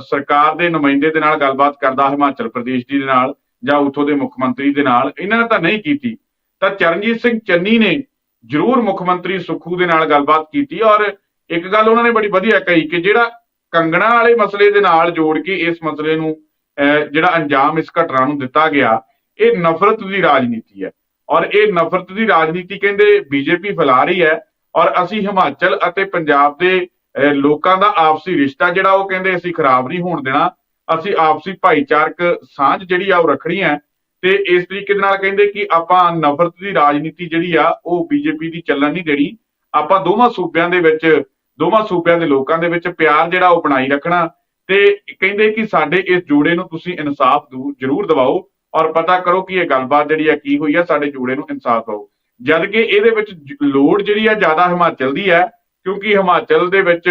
ਸਰਕਾਰ ਦੇ ਨੁਮਾਇੰਦੇ ਦੇ ਨਾਲ ਗੱਲਬਾਤ ਕਰਦਾ ਹਿਮਾਚਲ ਪ੍ਰਦੇਸ਼ ਦੀ ਦੇ ਨਾਲ ਜਾਂ ਉੱਥੋਂ ਦੇ ਮੁੱਖ ਮੰਤਰੀ ਦੇ ਨਾਲ ਇਹਨਾਂ ਨੇ ਤਾਂ ਨਹੀਂ ਕੀਤੀ। ਤਾਂ ਚਰਨਜੀਤ ਸਿੰਘ ਚੰਨੀ ਨੇ ਜ਼ਰੂਰ ਮੁੱਖ ਮੰਤਰੀ ਸੁਖੂ ਦੇ ਨਾਲ ਗੱਲਬਾਤ ਕੀਤੀ ਔਰ ਇੱਕ ਗੱਲ ਉਹਨਾਂ ਨੇ ਬੜੀ ਵਧੀਆ ਕਹੀ ਕਿ ਜਿਹੜਾ ਕੰਗਣਾ ਵਾਲੇ ਮਸਲੇ ਦੇ ਨਾਲ ਜੋੜ ਕੇ ਇਸ ਮਸਲੇ ਨੂੰ ਅਹ, ਜਿਹੜਾ ਅੰਜਾਮ ਇਸ ਘਟਨਾ ਨੂੰ ਦਿੱਤਾ ਗਿਆ ਇਹ ਨਫ਼ਰਤ ਦੀ ਰਾਜਨੀਤੀ ਹੈ। ਔਰ ਇਹ ਨਫ਼ਰਤ ਦੀ ਰਾਜਨੀਤੀ ਕਹਿੰਦੇ ਬੀਜੇਪੀ ਫੈਲਾ ਰਹੀ ਹੈ ਔਰ ਅਸੀਂ ਹਿਮਾਚਲ ਅਤੇ ਪੰਜਾਬ ਦੇ ਲੋਕਾਂ ਦਾ ਆਪਸੀ ਰਿਸ਼ਤਾ ਜਿਹੜਾ ਉਹ ਕਹਿੰਦੇ ਅਸੀਂ ਖਰਾਬ ਨਹੀਂ ਹੋਣ ਦੇਣਾ, ਅਸੀਂ ਆਪਸੀ ਭਾਈਚਾਰਕ ਸਾਂਝ ਜਿਹੜੀ ਆ ਉਹ ਰੱਖਣੀ ਹੈ ਤੇ ਇਸ ਤਰੀਕੇ ਦੇ ਨਾਲ ਕਹਿੰਦੇ ਕਿ ਆਪਾਂ ਨਫ਼ਰਤ ਦੀ ਰਾਜਨੀਤੀ ਜਿਹੜੀ ਆ ਉਹ ਬੀਜੇਪੀ ਦੀ ਚੱਲਣ ਨਹੀਂ ਦੇਣੀ। ਆਪਾਂ ਦੋਵਾਂ ਸੂਬਿਆਂ ਦੇ ਵਿੱਚ, ਦੋਵਾਂ ਸੂਬਿਆਂ ਦੇ ਲੋਕਾਂ ਦੇ ਵਿੱਚ ਪਿਆਰ ਜਿਹੜਾ ਉਹ ਬਣਾਈ ਰੱਖਣਾ ਤੇ ਕਹਿੰਦੇ ਕਿ ਸਾਡੇ ਇਸ ਜੋੜੇ ਨੂੰ ਤੁਸੀਂ ਇਨਸਾਫ ਜ਼ਰੂਰ ਦਿਵਾਓ ਔਰ ਪਤਾ ਕਰੋ ਕਿ ਇਹ ਗੱਲਬਾਤ ਜਿਹੜੀ ਆ ਕੀ ਹੋਈ ਆ, ਸਾਡੇ ਜੋੜੇ ਨੂੰ ਇਨਸਾਫ ਦਿਓ। ਜਦ ਕਿ ਇਹਦੇ ਵਿੱਚ ਲੋੜ ਜਿਹੜੀ ਆ ਜ਼ਿਆਦਾ ਹਿਮਾਚਲ ਦੀ ਹੈ ਕਿਉਂਕਿ ਹਿਮਾਚਲ ਦੇ ਵਿੱਚ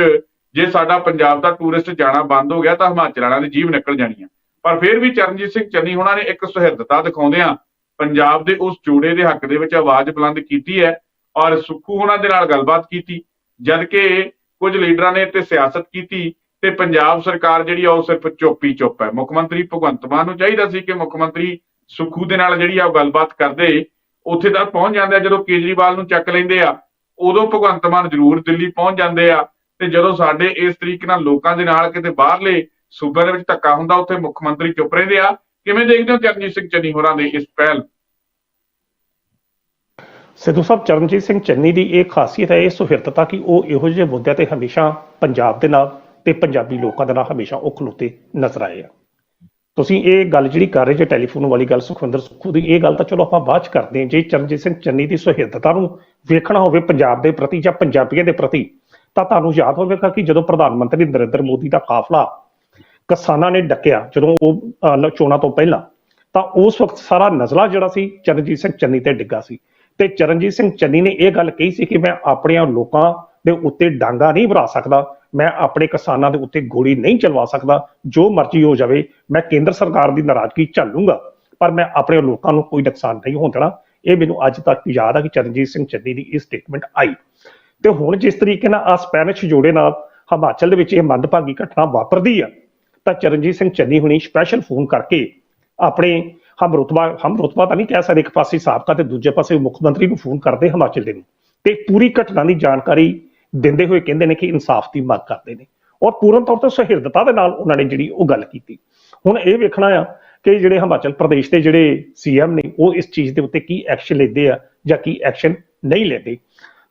ਜੇ ਸਾਡਾ ਪੰਜਾਬ ਦਾ ਟੂਰਿਸਟ ਜਾਣਾ ਬੰਦ ਹੋ ਗਿਆ ਤਾਂ ਹਿਮਾਚਲ ਵਾਲਿਆਂ ਦੀ ਜੀਵ ਨਿਕਲ ਜਾਣੀ ਆ। ਪਰ ਫਿਰ ਵੀ ਚਰਨਜੀਤ ਸਿੰਘ ਚੰਨੀ ਹੋਣਾ ਨੇ ਇੱਕ ਸੁਹਿਰਦਤਾ ਦਿਖਾਉਂਦਿਆਂ ਪੰਜਾਬ ਦੇ ਉਸ ਜੋੜੇ ਦੇ ਹੱਕ ਦੇ ਵਿੱਚ ਆਵਾਜ਼ ਬੁਲੰਦ ਕੀਤੀ ਹੈ ਔਰ ਸੁੱਖੂ ਹੋਣਾ ਦੇ ਨਾਲ ਗੱਲਬਾਤ ਕੀਤੀ ਜਦ ਕਿ ਕੁਝ ਲੀਡਰਾਂ ਨੇ ਤੇ ਸਿਆਸਤ ਕੀਤੀ ਤੇ ਪੰਜਾਬ ਸਰਕਾਰ ਜਿਹੜੀ ਆ ਉਹ ਸਿਰਫ ਚੁੱਪ ਹੀ ਚੁੱਪ ਹੈ। ਮੁੱਖ ਮੰਤਰੀ ਭਗਵੰਤ ਮਾਨ ਨੂੰ ਚਾਹੀਦਾ ਸੀ ਕਿ ਮੁੱਖ ਮੰਤਰੀ ਸੁੱਖੂ ਦੇ ਨਾਲ ਜਿਹੜੀ ਆ ਉਹ ਗੱਲਬਾਤ ਕਰਦੇ, ਉੱਥੇ ਤੱਕ ਪਹੁੰਚ ਜਾਂਦੇ ਆ ਜਦੋਂ ਕੇਜਰੀਵਾਲ ਨੂੰ ਚੱਕ ਲੈਂਦੇ ਆ। ਉਦੋਂ ਭਗਵੰਤ ਮਾਨ ਜ਼ਰੂਰ ਦਿੱਲੀ ਪਹੁੰਚ ਜਾਂਦੇ ਆ ਤੇ ਜਦੋਂ ਸਾਡੇ ਇਸ ਤਰੀਕੇ ਨਾਲ ਲੋਕਾਂ ਦੇ ਨਾਲ ਕਿਤੇ ਬਾਹਰਲੇ ਸੂਬਿਆਂ ਦੇ ਵਿੱਚ ਧੱਕਾ ਹੁੰਦਾ, ਉੱਥੇ ਮੁੱਖ ਮੰਤਰੀ ਚੁੱਪ ਰਹਿੰਦੇ ਆ। ਕਿਵੇਂ ਦੇਖਦੇ ਹੋ ਚਰਨਜੀਤ ਸਿੰਘ ਚੰਨੀ ਹੋਰਾਂ ਦੇ ਇਸ ਪਹਿਲ? ਸਿੱਧੂ ਸਾਹਿਬ, ਚਰਨਜੀਤ ਸਿੰਘ ਚੰਨੀ ਦੀ ਇਹ ਖਾਸੀਅਤ ਹੈ, ਇਹ ਸੁਹਿਰਦਤਾ ਕਿ ਉਹ ਇਹੋ ਜਿਹੇ ਮੁੱਦਿਆਂ ਤੇ ਹਮੇਸ਼ਾ ਪੰਜਾਬ ਦੇ ਨਾਲ ਤੇ ਪੰਜਾਬੀ ਲੋਕਾਂ ਦੇ ਨਾਲ ਹਮੇਸ਼ਾ ਉਹ ਖਲੋਤੇ ਨਜ਼ਰ ਆਏ ਆ। ਤੁਸੀਂ ਇਹ ਗੱਲ ਜਿਹੜੀ ਕਰ ਰਹੇ ਜੇ ਟੈਲੀਫੋਨ ਵਾਲੀ ਗੱਲ, ਸੁਖਵਿੰਦਰ ਸੁੱਖੂ ਦੀ, ਇਹ ਗੱਲ ਤਾਂ ਚਲੋ ਆਪਾਂ ਬਾਅਦ ਚ ਕਰਦੇ ਹਾਂ। ਜੇ ਚਰਨਜੀਤ ਸਿੰਘ ਚੰਨੀ ਦੀ ਸੁਹਿਰਦਤਾ ਨੂੰ ਵੇਖਣਾ ਹੋਵੇ ਪੰਜਾਬ ਦੇ ਪ੍ਰਤੀ ਜਾਂ ਪੰਜਾਬੀਆਂ ਦੇ ਪ੍ਰਤੀ, ਤਾਂ ਤੁਹਾਨੂੰ ਯਾਦ ਹੋਵੇਗਾ ਕਿ ਜਦੋਂ ਪ੍ਰਧਾਨ ਮੰਤਰੀ ਨਰਿੰਦਰ ਮੋਦੀ ਦਾ ਕਾਫਲਾ ਕਿਸਾਨਾਂ ਨੇ ਡੱਕਿਆ, ਜਦੋਂ ਉਹ ਚੋਣਾਂ ਤੋਂ ਪਹਿਲਾਂ, ਤਾਂ ਉਸ ਵਕਤ ਸਾਰਾ ਨਜ਼ਲਾ ਜਿਹੜਾ ਸੀ, ਚਰਨਜੀਤ ਸਿੰਘ ਚੰਨੀ ਤੇ ਡਿੱਗਾ ਸੀ। ਤੇ ਚਰਨਜੀਤ ਸਿੰਘ ਚੰਨੀ ਨੇ ਇਹ ਗੱਲ ਕਹੀ ਸੀ ਕਿ ਮੈਂ ਆਪਣਿਆਂ ਲੋਕਾਂ ਦੇ ਉੱਤੇ ਡਾਂਗਾ ਨਹੀਂ ਭਰਾ ਸਕਦਾ। ਮੈਂ ਆਪਣੇ ਕਿਸਾਨਾਂ ਦੇ ਉੱਤੇ ਗੋਲੀ ਨਹੀਂ ਚਲਵਾ ਸਕਦਾ, ਜੋ ਮਰਜ਼ੀ ਹੋ ਜਾਵੇ, ਮੈਂ ਕੇਂਦਰ ਸਰਕਾਰ ਦੀ ਨਾਰਾਜ਼ਗੀ ਝੱਲੂਗਾ ਪਰ ਮੈਂ ਆਪਣੇ ਲੋਕਾਂ ਨੂੰ ਕੋਈ ਨੁਕਸਾਨ ਨਹੀਂ ਹੋਣ ਦੇਣਾ। ਇਹ ਮੈਨੂੰ ਅੱਜ ਤੱਕ ਯਾਦ ਆ ਕਿ ਚਰਨਜੀਤ ਸਿੰਘ ਚੰਨੀ ਦੀ ਇਹ ਸਟੇਟਮੈਂਟ ਆਈ। ਤੇ ਹੁਣ ਜਿਸ ਤਰੀਕੇ ਨਾਲ ਆ ਸਪੈਨਿਸ਼ ਜੋੜੇ ਨਾਲ ਹਿਮਾਚਲ ਦੇ ਵਿੱਚ ਇਹ ਮੰਦਭਾਗੀ ਘਟਨਾ ਵਾਪਰਦੀ ਆ, ਤਾਂ ਚਰਨਜੀਤ ਸਿੰਘ ਚੰਨੀ ਹੁਣੀ ਸਪੈਸ਼ਲ ਫੋਨ ਕਰਕੇ ਆਪਣੇ ਹਮ ਰੁਤਬਾ ਤਾਂ ਨਹੀਂ ਕਹਿ ਸਕਦੇ, ਇੱਕ ਪਾਸੇ ਸਾਬਕਾ ਤੇ ਦੂਜੇ ਪਾਸੇ ਮੁੱਖ ਮੰਤਰੀ ਨੂੰ ਫੋਨ ਕਰਦੇ ਹਿਮਾਚਲ ਦੇ ਨੂੰ। ਤੇ ਪੂਰੀ ਘਟਨਾ ਦੀ ਜਾਣਕਾਰੀ ਦਿੰਦੇ ਹੋਏ ਕਹਿੰਦੇ ਨੇ ਕਿ ਇਨਸਾਫ ਦੀ ਮੰਗ ਕਰਦੇ ਨੇ। ਔਰ ਪੂਰਨ ਤੌਰ ਤੇ ਸਹਿਰਦਤਾ ਦੇ ਨਾਲ ਉਹਨਾਂ ਨੇ ਜਿਹੜੀ ਉਹ ਗੱਲ ਕੀਤੀ। ਹੁਣ ਇਹ ਵੇਖਣਾ ਆ ਕਿ ਜਿਹੜੇ ਹਿਮਾਚਲ ਪ੍ਰਦੇਸ਼ ਦੇ ਜਿਹੜੇ ਸੀਐਮ ਨੇ, ਉਹ ਇਸ ਚੀਜ਼ ਦੇ ਉੱਤੇ ਕੀ ਐਕਸ਼ਨ ਲੈਂਦੇ ਆ ਜਾਂ ਕੀ ਐਕਸ਼ਨ ਨਹੀਂ ਲੈਂਦੇ।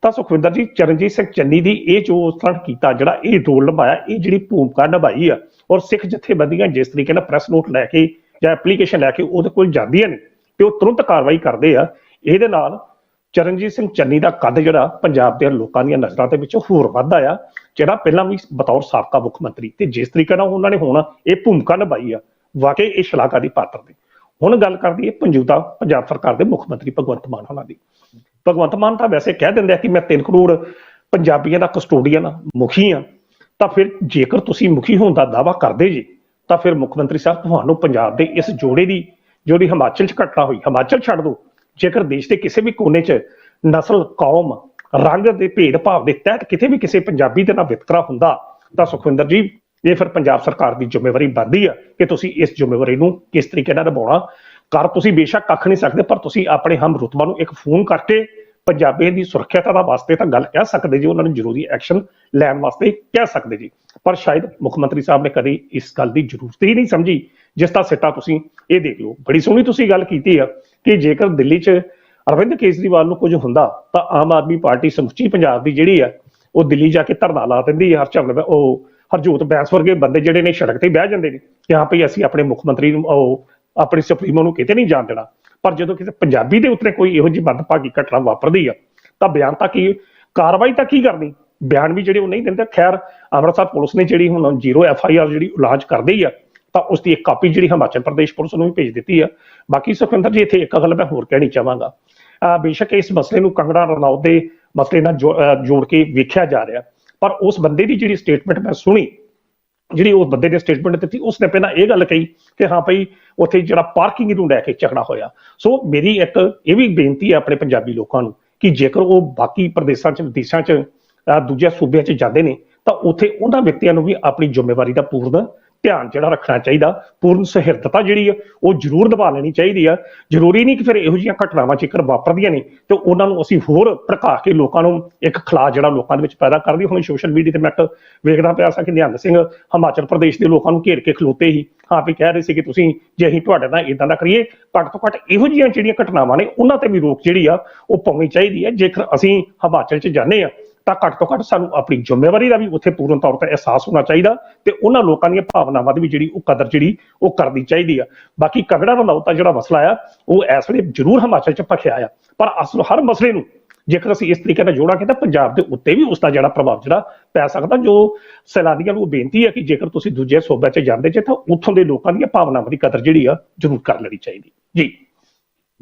ਤਾਂ ਸੁਖਵਿੰਦਰ ਜੀ, ਚਰਨਜੀਤ ਸਿੰਘ ਚੰਨੀ ਦੀ ਇਹ ਜੋ ਉਸ ਤਰ੍ਹਾਂ ਕੀਤਾ, ਜਿਹੜਾ ਇਹ ਰੋਲ ਨਿਭਾਇਆ, ਇਹ ਜਿਹੜੀ ਭੂਮਿਕਾ ਨਿਭਾਈ ਆ, ਔਰ ਸਿੱਖ ਜਥੇਬੰਦੀਆਂ ਜਿਸ ਤਰੀਕੇ ਨਾਲ ਪ੍ਰੈਸ ਨੋਟ ਲੈ ਕੇ ਜਾਂ ਐਪਲੀਕੇਸ਼ਨ ਲੈ ਕੇ ਉਹਦੇ ਕੋਲ ਜਾਂਦੀਆਂ ਨੇ ਤੇ ਉਹ ਤੁਰੰਤ ਕਾਰਵਾਈ ਕਰਦੇ ਆ, ਇਹਦੇ ਨਾਲ ਚਰਨਜੀਤ ਸਿੰਘ ਚੰਨੀ ਦਾ ਕੱਦ ਜਿਹੜਾ ਪੰਜਾਬ ਦੇ ਲੋਕਾਂ ਦੀਆਂ ਨਜ਼ਰਾਂ ਦੇ ਵਿੱਚ ਹੋਰ ਵੱਧਦਾ ਆ ਜਿਹੜਾ ਪਹਿਲਾਂ ਵੀ ਬਤੌਰ ਸਾਬਕਾ ਮੁੱਖ ਮੰਤਰੀ ਤੇ ਜਿਸ ਤਰੀਕੇ ਨਾਲ ਉਹਨਾਂ ਨੇ ਹੁਣ ਇਹ ਭੂਮਿਕਾ ਨਿਭਾਈ ਆ, ਵਾਕਈ ਇਹ ਸ਼ਲਾਘਾ ਦੀ ਪਾਤਰ ਦੀ ਹੁਣ ਗੱਲ ਕਰਦੀ ਹੈ ਪੰਜੂਤਾ ਪੰਜਾਬ ਸਰਕਾਰ ਦੇ ਮੁੱਖ ਮੰਤਰੀ ਭਗਵੰਤ ਮਾਨ ਹੋਣਾ ਦੀ। ਭਗਵੰਤ ਮਾਨ ਤਾਂ ਵੈਸੇ ਕਹਿ ਦਿੰਦੇ ਆ ਕਿ ਮੈਂ 3 ਕਰੋੜ ਪੰਜਾਬੀਆਂ ਦਾ ਕਸਟੋਡੀਅਨ ਆ, ਮੁਖੀ ਆ, ਤਾਂ ਫਿਰ ਜੇਕਰ ਤੁਸੀਂ ਮੁਖੀ ਹੋਣ ਦਾ ਦਾਵਾ ਕਰਦੇ ਜੀ, ਤਾਂ ਫਿਰ ਮੁੱਖ ਮੰਤਰੀ ਸਾਹਿਬ ਤੁਹਾਨੂੰ ਪੰਜਾਬ ਦੇ ਇਸ ਜੋੜੇ ਦੀ, ਜਿਹੜੀ ਹਿਮਾਚਲ 'ਚ ਘਟਨਾ ਹੋਈ, ਹਿਮਾਚਲ ਛੱਡ ਦਿਓ। ਜੇਕਰ ਦੇਸ਼ ਦੇ ਕਿਸੇ ਵੀ ਕੋਨੇ 'ਚ ਨਸਲ, ਕੌਮ, ਰੰਗ ਦੇ ਭੇਦਭਾਵ ਦੇ ਤਹਿਤ ਕਿਤੇ ਵੀ ਕਿਸੇ ਪੰਜਾਬੀ ਦੇ ਨਾਲ ਵਿਤਕਰਾ ਹੁੰਦਾ, ਤਾਂ ਸੁਖਵਿੰਦਰ ਜੀ, ਇਹ ਫਿਰ ਪੰਜਾਬ ਸਰਕਾਰ ਦੀ ਜ਼ਿੰਮੇਵਾਰੀ ਬਣਦੀ ਆ ਕਿ ਤੁਸੀਂ ਇਸ ਜ਼ਿੰਮੇਵਾਰੀ ਨੂੰ ਕਿਸ ਤਰੀਕੇ ਨਾਲ ਨਿਭਾਉਣਾ। ਕਰ ਤੁਸੀਂ ਬੇਸ਼ੱਕ ਕੱਖ ਨਹੀਂ ਸਕਦੇ, ਪਰ ਤੁਸੀਂ ਆਪਣੇ ਹਮ ਰੁਤਬਾ ਨੂੰ ਇੱਕ ਫੋਨ ਕਰਕੇ ਪੰਜਾਬੀਆਂ ਦੀ ਸੁਰੱਖਿਆ ਦਾ ਵਾਸਤੇ ਤਾਂ ਗੱਲ ਕਹਿ ਸਕਦੇ ਜੀ, ਉਹਨਾਂ ਨੂੰ ਜ਼ਰੂਰੀ ਐਕਸ਼ਨ ਲੈਣ ਵਾਸਤੇ ਕਹਿ ਸਕਦੇ ਜੀ। ਪਰ ਸ਼ਾਇਦ ਮੁੱਖ ਮੰਤਰੀ ਸਾਹਿਬ ਨੇ ਕਦੀ ਇਸ ਗੱਲ ਦੀ ਜ਼ਰੂਰਤ ਹੀ ਨਹੀਂ ਸਮਝੀ ਜਿਸ ਦਾ ਸਿੱਟਾ ਤੁਸੀਂ, ਇਹ ਦੇਖ ਲਓ। ਬੜੀ ਸੋਹਣੀ ਤੁਸੀਂ ਗੱਲ ਕੀਤੀ ਆ ਕਿ ਜੇਕਰ ਦਿੱਲੀ 'ਚ ਅਰਵਿੰਦ ਕੇਜਰੀਵਾਲ ਨੂੰ ਕੁਝ ਹੁੰਦਾ, ਤਾਂ ਆਮ ਆਦਮੀ ਪਾਰਟੀ ਸਮੁੱਚੀ ਪੰਜਾਬ ਦੀ ਜਿਹੜੀ ਆ, ਉਹ ਦਿੱਲੀ ਜਾ ਕੇ ਧਰਨਾ ਲਾ ਦਿੰਦੀ ਹੈ ਹਰਚੰਦ ਉਹ ਹਰਜੋਤ ਬੈਂਸ ਵਰਗੇ ਬੰਦੇ ਜਿਹੜੇ ਨੇ ਸੜਕ ਤੇ ਬਹਿ ਜਾਂਦੇ ਨੇ, ਕਿ ਹਾਂ ਭਈ ਅਸੀਂ ਆਪਣੇ ਮੁੱਖ ਮੰਤਰੀ ਨੂੰ, ਉਹ ਆਪਣੇ ਸੁਪਰੀਮੋ ਨੂੰ ਕਿਤੇ ਨਹੀਂ ਜਾਣ ਦੇਣਾ। ਪਰ ਜਦੋਂ ਕਿਸੇ ਪੰਜਾਬੀ ਦੇ ਉੱਤੇ ਕੋਈ ਇਹੋ ਜਿਹੀ ਮੰਦਭਾਗੀ ਘਟਨਾ ਵਾਪਰਦੀ ਆ, ਤਾਂ ਬਿਆਨ ਤਾਂ ਕੀ, ਕਾਰਵਾਈ ਤਾਂ ਕੀ ਕਰਨੀ? ਬਿਆਨ ਵੀ ਜਿਹੜੇ ਉਹ ਨਹੀਂ ਦਿੰਦੇ। ਖੈਰ, ਅੰਮ੍ਰਿਤਸਰ ਪੁਲਿਸ ਨੇ ਜਿਹੜੀ ਹੁਣ ਜ਼ੀਰੋ ਐਫ ਆਈ ਆਰ ਜਿਹੜੀ ਲਾਂਚ ਕਰਦੀ ਆ ਤਾਂ ਉਸ ਦੀ ਇੱਕ ਕਾਪੀ ਜਿਹੜੀ ਹਿਮਾਚਲ ਪ੍ਰਦੇਸ਼ ਪੁਲਿਸ ਨੂੰ ਵੀ ਭੇਜ ਦਿੱਤੀ ਆ। ਬਾਕੀ ਸੁਖਵਿੰਦਰ ਜੀ, ਇੱਥੇ ਇੱਕ ਗੱਲ ਮੈਂ ਹੋਰ ਕਹਿਣੀ ਚਾਹਾਂਗਾ। ਬੇਸ਼ੱਕ ਇਸ ਮਸਲੇ ਨੂੰ ਕੰਗੜਾ ਰਣੌਤ ਦੇ ਮਸਲੇ ਨਾਲ ਜੋੜ ਕੇ ਵੇਖਿਆ ਜਾ ਰਿਹਾ। ਪਰ ਉਸ ਬੰਦੇ ਦੀ ਜਿਹੜੀ ਸਟੇਟਮੈਂਟ ਮੈਂ ਸੁਣੀ, ਜਿਹੜੀ ਉਸ ਬੰਦੇ ਨੇ ਸਟੇਟਮੈਂਟ ਦਿੱਤੀ, ਉਸਨੇ ਪਹਿਲਾਂ ਇਹ ਗੱਲ ਕਹੀ ਕਿ ਹਾਂ ਭਈ ਉੱਥੇ ਜਿਹੜਾ ਪਾਰਕਿੰਗ ਨੂੰ ਲੈ ਕੇ ਝਗੜਾ ਹੋਇਆ। ਸੋ ਮੇਰੀ ਇੱਕ ਇਹ ਵੀ ਬੇਨਤੀ ਹੈ ਆਪਣੇ ਪੰਜਾਬੀ ਲੋਕਾਂ ਨੂੰ ਕਿ ਜੇਕਰ ਉਹ ਬਾਕੀ ਪ੍ਰਦੇਸ਼ਾਂ 'ਚ, ਵਿਦੇਸ਼ਾਂ 'ਚ, ਅਹ ਦੂਜੇ ਸੂਬਿਆਂ 'ਚ ਜਾਂਦੇ ਨੇ, ਤਾਂ ਉੱਥੇ ਉਹਨਾਂ ਵਿਅਕਤੀਆਂ ਨੂੰ ਵੀ ਆਪਣੀ ਜ਼ਿੰਮੇਵਾਰੀ ਦਾ ਪੂਰਨ ਧਿਆਨ ਜਿਹੜਾ ਰੱਖਣਾ ਚਾਹੀਦਾ, ਪੂਰਨ ਸਹਿਰਦਤਾ ਜਿਹੜੀ ਆ, ਉਹ ਜ਼ਰੂਰ ਦਬਾ ਲੈਣੀ ਚਾਹੀਦੀ ਆ। ਜ਼ਰੂਰੀ ਨਹੀਂ ਕਿ ਫਿਰ ਇਹੋ ਜਿਹੀਆਂ ਘਟਨਾਵਾਂ ਜੇਕਰ ਵਾਪਰਦੀਆਂ ਨੇ, ਤੇ ਉਹਨਾਂ ਨੂੰ ਅਸੀਂ ਹੋਰ ਭੜਕਾ ਕੇ ਲੋਕਾਂ ਨੂੰ ਇੱਕ ਖਲਾ ਜਿਹੜਾ ਲੋਕਾਂ ਦੇ ਵਿੱਚ ਪੈਦਾ ਕਰਦੀ ਹੁਣ ਸੋਸ਼ਲ ਮੀਡੀਆ ਤੇ ਮੈਂ ਵੇਖਦਾ ਪਿਆ ਸਾਂ ਕਿ ਨਿਹੰਗ ਸਿੰਘ ਹਿਮਾਚਲ ਪ੍ਰਦੇਸ਼ ਦੇ ਲੋਕਾਂ ਨੂੰ ਘੇਰ ਕੇ ਖਲੋਤੇ ਹੀ ਹਾਂ, ਵੀ ਕਹਿ ਰਹੇ ਸੀ ਕਿ ਤੁਸੀਂ ਜੇ ਅਸੀਂ ਤੁਹਾਡੇ ਨਾਲ ਇਦਾਂ ਦਾ ਕਰੀਏ, ਘੱਟ ਤੋਂ ਘੱਟ ਇਹੋ ਜਿਹੀਆਂ ਜਿਹੜੀਆਂ ਘਟਨਾਵਾਂ ਨੇ, ਉਹਨਾਂ ਤੇ ਵੀ ਰੋਕ ਜਿਹੜੀ ਆ, ਉਹ ਪਾਉਣੀ ਚਾਹੀਦੀ ਹੈ ਜੇਕਰ ਅਸੀਂ ਹਿਮਾਚਲ 'ਚ ਜਾਂਦੇ ਆ ਤਾਂ ਘੱਟ ਤੋਂ ਘੱਟ ਸਾਨੂੰ ਆਪਣੀ ਜ਼ਿੰਮੇਵਾਰੀ ਦਾ ਵੀ ਉੱਥੇ ਪੂਰਨ ਤੌਰ ਤੇ ਅਹਿਸਾਸ ਹੋਣਾ ਚਾਹੀਦਾ ਤੇ ਉਹਨਾਂ ਲੋਕਾਂ ਦੀਆਂ ਭਾਵਨਾਵਾਂ ਦੀ ਵੀ ਜਿਹੜੀ ਉਹ ਕਦਰ ਜਿਹੜੀ ਉਹ ਕਰਨੀ ਚਾਹੀਦੀ ਆ। ਬਾਕੀ ਕਗੜਾ ਰੰਧਾਵਾ ਦਾ ਜਿਹੜਾ ਮਸਲਾ ਆ, ਉਹ ਇਸ ਵੇਲੇ ਜ਼ਰੂਰ ਹਿਮਾਚਲ 'ਚ ਭਖਿਆ ਆ। ਪਰ ਅਸਲ ਹਰ ਮਸਲੇ ਨੂੰ ਜੇਕਰ ਅਸੀਂ ਇਸ ਤਰੀਕੇ ਨਾਲ ਜੋੜਾਂਗੇ ਤਾਂ ਪੰਜਾਬ ਦੇ ਉੱਤੇ ਵੀ ਉਸ ਦਾ ਜਿਹੜਾ ਪ੍ਰਭਾਵ ਜਿਹੜਾ ਪੈ ਸਕਦਾ, ਜੋ ਸੈਲਾਨੀਆਂ ਨੂੰ ਬੇਨਤੀ ਹੈ ਕਿ ਜੇਕਰ ਤੁਸੀਂ ਦੂਜੇ ਸੂਬਿਆਂ 'ਚ ਜਾਂਦੇ ਜੇ ਤਾਂ ਉੱਥੋਂ ਦੇ ਲੋਕਾਂ ਦੀਆਂ ਭਾਵਨਾਵਾਂ ਦੀ ਕਦਰ ਜਿਹੜੀ ਆ ਜ਼ਰੂਰ ਕਰ ਲੈਣੀ ਚਾਹੀਦੀ। ਜੀ।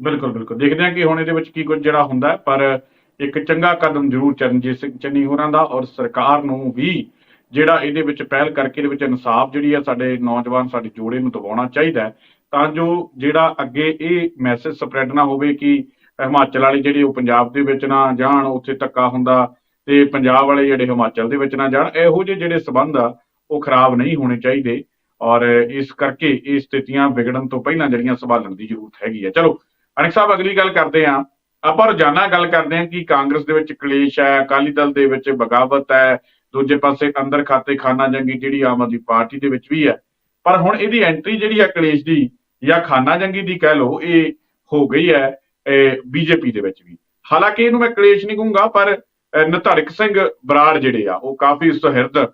ਬਿਲਕੁਲ ਬਿਲਕੁਲ। ਦੇਖਦੇ ਹਾਂ ਕਿ ਹੁਣ ਇਹਦੇ ਵਿੱਚ ਕੀ ਕੁਝ ਜਿਹੜਾ ਹੁੰਦਾ, ਪਰ ਇੱਕ ਚੰਗਾ ਕਦਮ ਜ਼ਰੂਰ ਚਰਨਜੀਤ ਸਿੰਘ ਚੰਨੀ ਹੋਰਾਂ ਦਾ ਔਰ ਸਰਕਾਰ ਨੂੰ ਵੀ ਜਿਹੜਾ ਇਹਦੇ ਵਿੱਚ ਪਹਿਲ ਕਰਕੇ ਇਹਦੇ ਵਿੱਚ ਇਨਸਾਫ ਜਿਹੜੀ ਆ ਸਾਡੇ ਨੌਜਵਾਨ, ਸਾਡੇ ਜੋੜੇ ਨੂੰ ਦਬਾਉਣਾ ਚਾਹੀਦਾ ਤਾਂ ਜੋ ਜਿਹੜਾ ਅੱਗੇ ਇਹ ਮੈਸੇਜ ਸਪਰੈਡ ਨਾ ਹੋਵੇ ਕਿ ਹਿਮਾਚਲ ਵਾਲੇ ਜਿਹੜੇ ਉਹ ਪੰਜਾਬ ਦੇ ਵਿੱਚ ਨਾ ਜਾਣ, ਉੱਥੇ ਧੱਕਾ ਹੁੰਦਾ ਤੇ ਪੰਜਾਬ ਵਾਲੇ ਜਿਹੜੇ ਹਿਮਾਚਲ ਦੇ ਵਿੱਚ ਨਾ ਜਾਣ, ਇਹੋ ਜਿਹੇ ਜਿਹੜੇ ਸਬੰਧ ਆ, ਉਹ ਖਰਾਬ ਨਹੀਂ ਹੋਣੇ ਚਾਹੀਦੇ। ਔਰ ਇਸ ਕਰਕੇ ਇਹ ਸਥਿਤੀਆਂ ਵਿਗੜਨ ਤੋਂ ਪਹਿਲਾਂ ਜਿਹੜੀਆਂ ਸੰਭਾਲਣ ਦੀ ਜ਼ਰੂਰਤ ਹੈਗੀ ਆ। ਚਲੋ, ਅਨਿਕ ਸਾਹਿਬ, ਅਗਲੀ ਗੱਲ ਕਰਦੇ ਹਾਂ। ਆਪਾਂ ਰੋਜ਼ਾਨਾ ਗੱਲ ਕਰਦੇ ਹਾਂ ਕਿ ਕਾਂਗਰਸ ਦੇ ਵਿੱਚ ਕਲੇਸ਼ ਹੈ ਅਕਾਲੀ ਦਲ ਦੇ ਵਿੱਚ ਬਗਾਵਤ ਹੈ ਦੂਜੇ ਪਾਸੇ ਅੰਦਰ ਖਾਤੇ ਖਾਨਾ ਜੰਗੀ ਜਿਹੜੀ ਆਮ ਆਦਮੀ ਪਾਰਟੀ ਦੇ ਵਿੱਚ ਵੀ ਹੈ। ਪਰ ਹੁਣ ਇਹਦੀ ਐਂਟਰੀ ਜਿਹੜੀ ਹੈ ਕਲੇਸ਼ ਦੀ ਜਾਂ ਖਾਨਾ ਜੰਗੀ ਦੀ ਕਹਿ ਲਓ ਇਹ ਹੋ ਗਈ ਹੈ ਬੀਜੇਪੀ ਦੇ ਵਿੱਚ ਵੀ। ਹਾਲਾਂਕਿ ਇਹਨੂੰ ਮੈਂ ਕਲੇਸ਼ ਨਹੀਂ ਕਹੂੰਗਾ ਪਰ ਅਹ, ਸਿੰਘ ਬਰਾੜ ਜਿਹੜੇ ਆ ਉਹ ਕਾਫੀ ਸੁਹਿਰਦ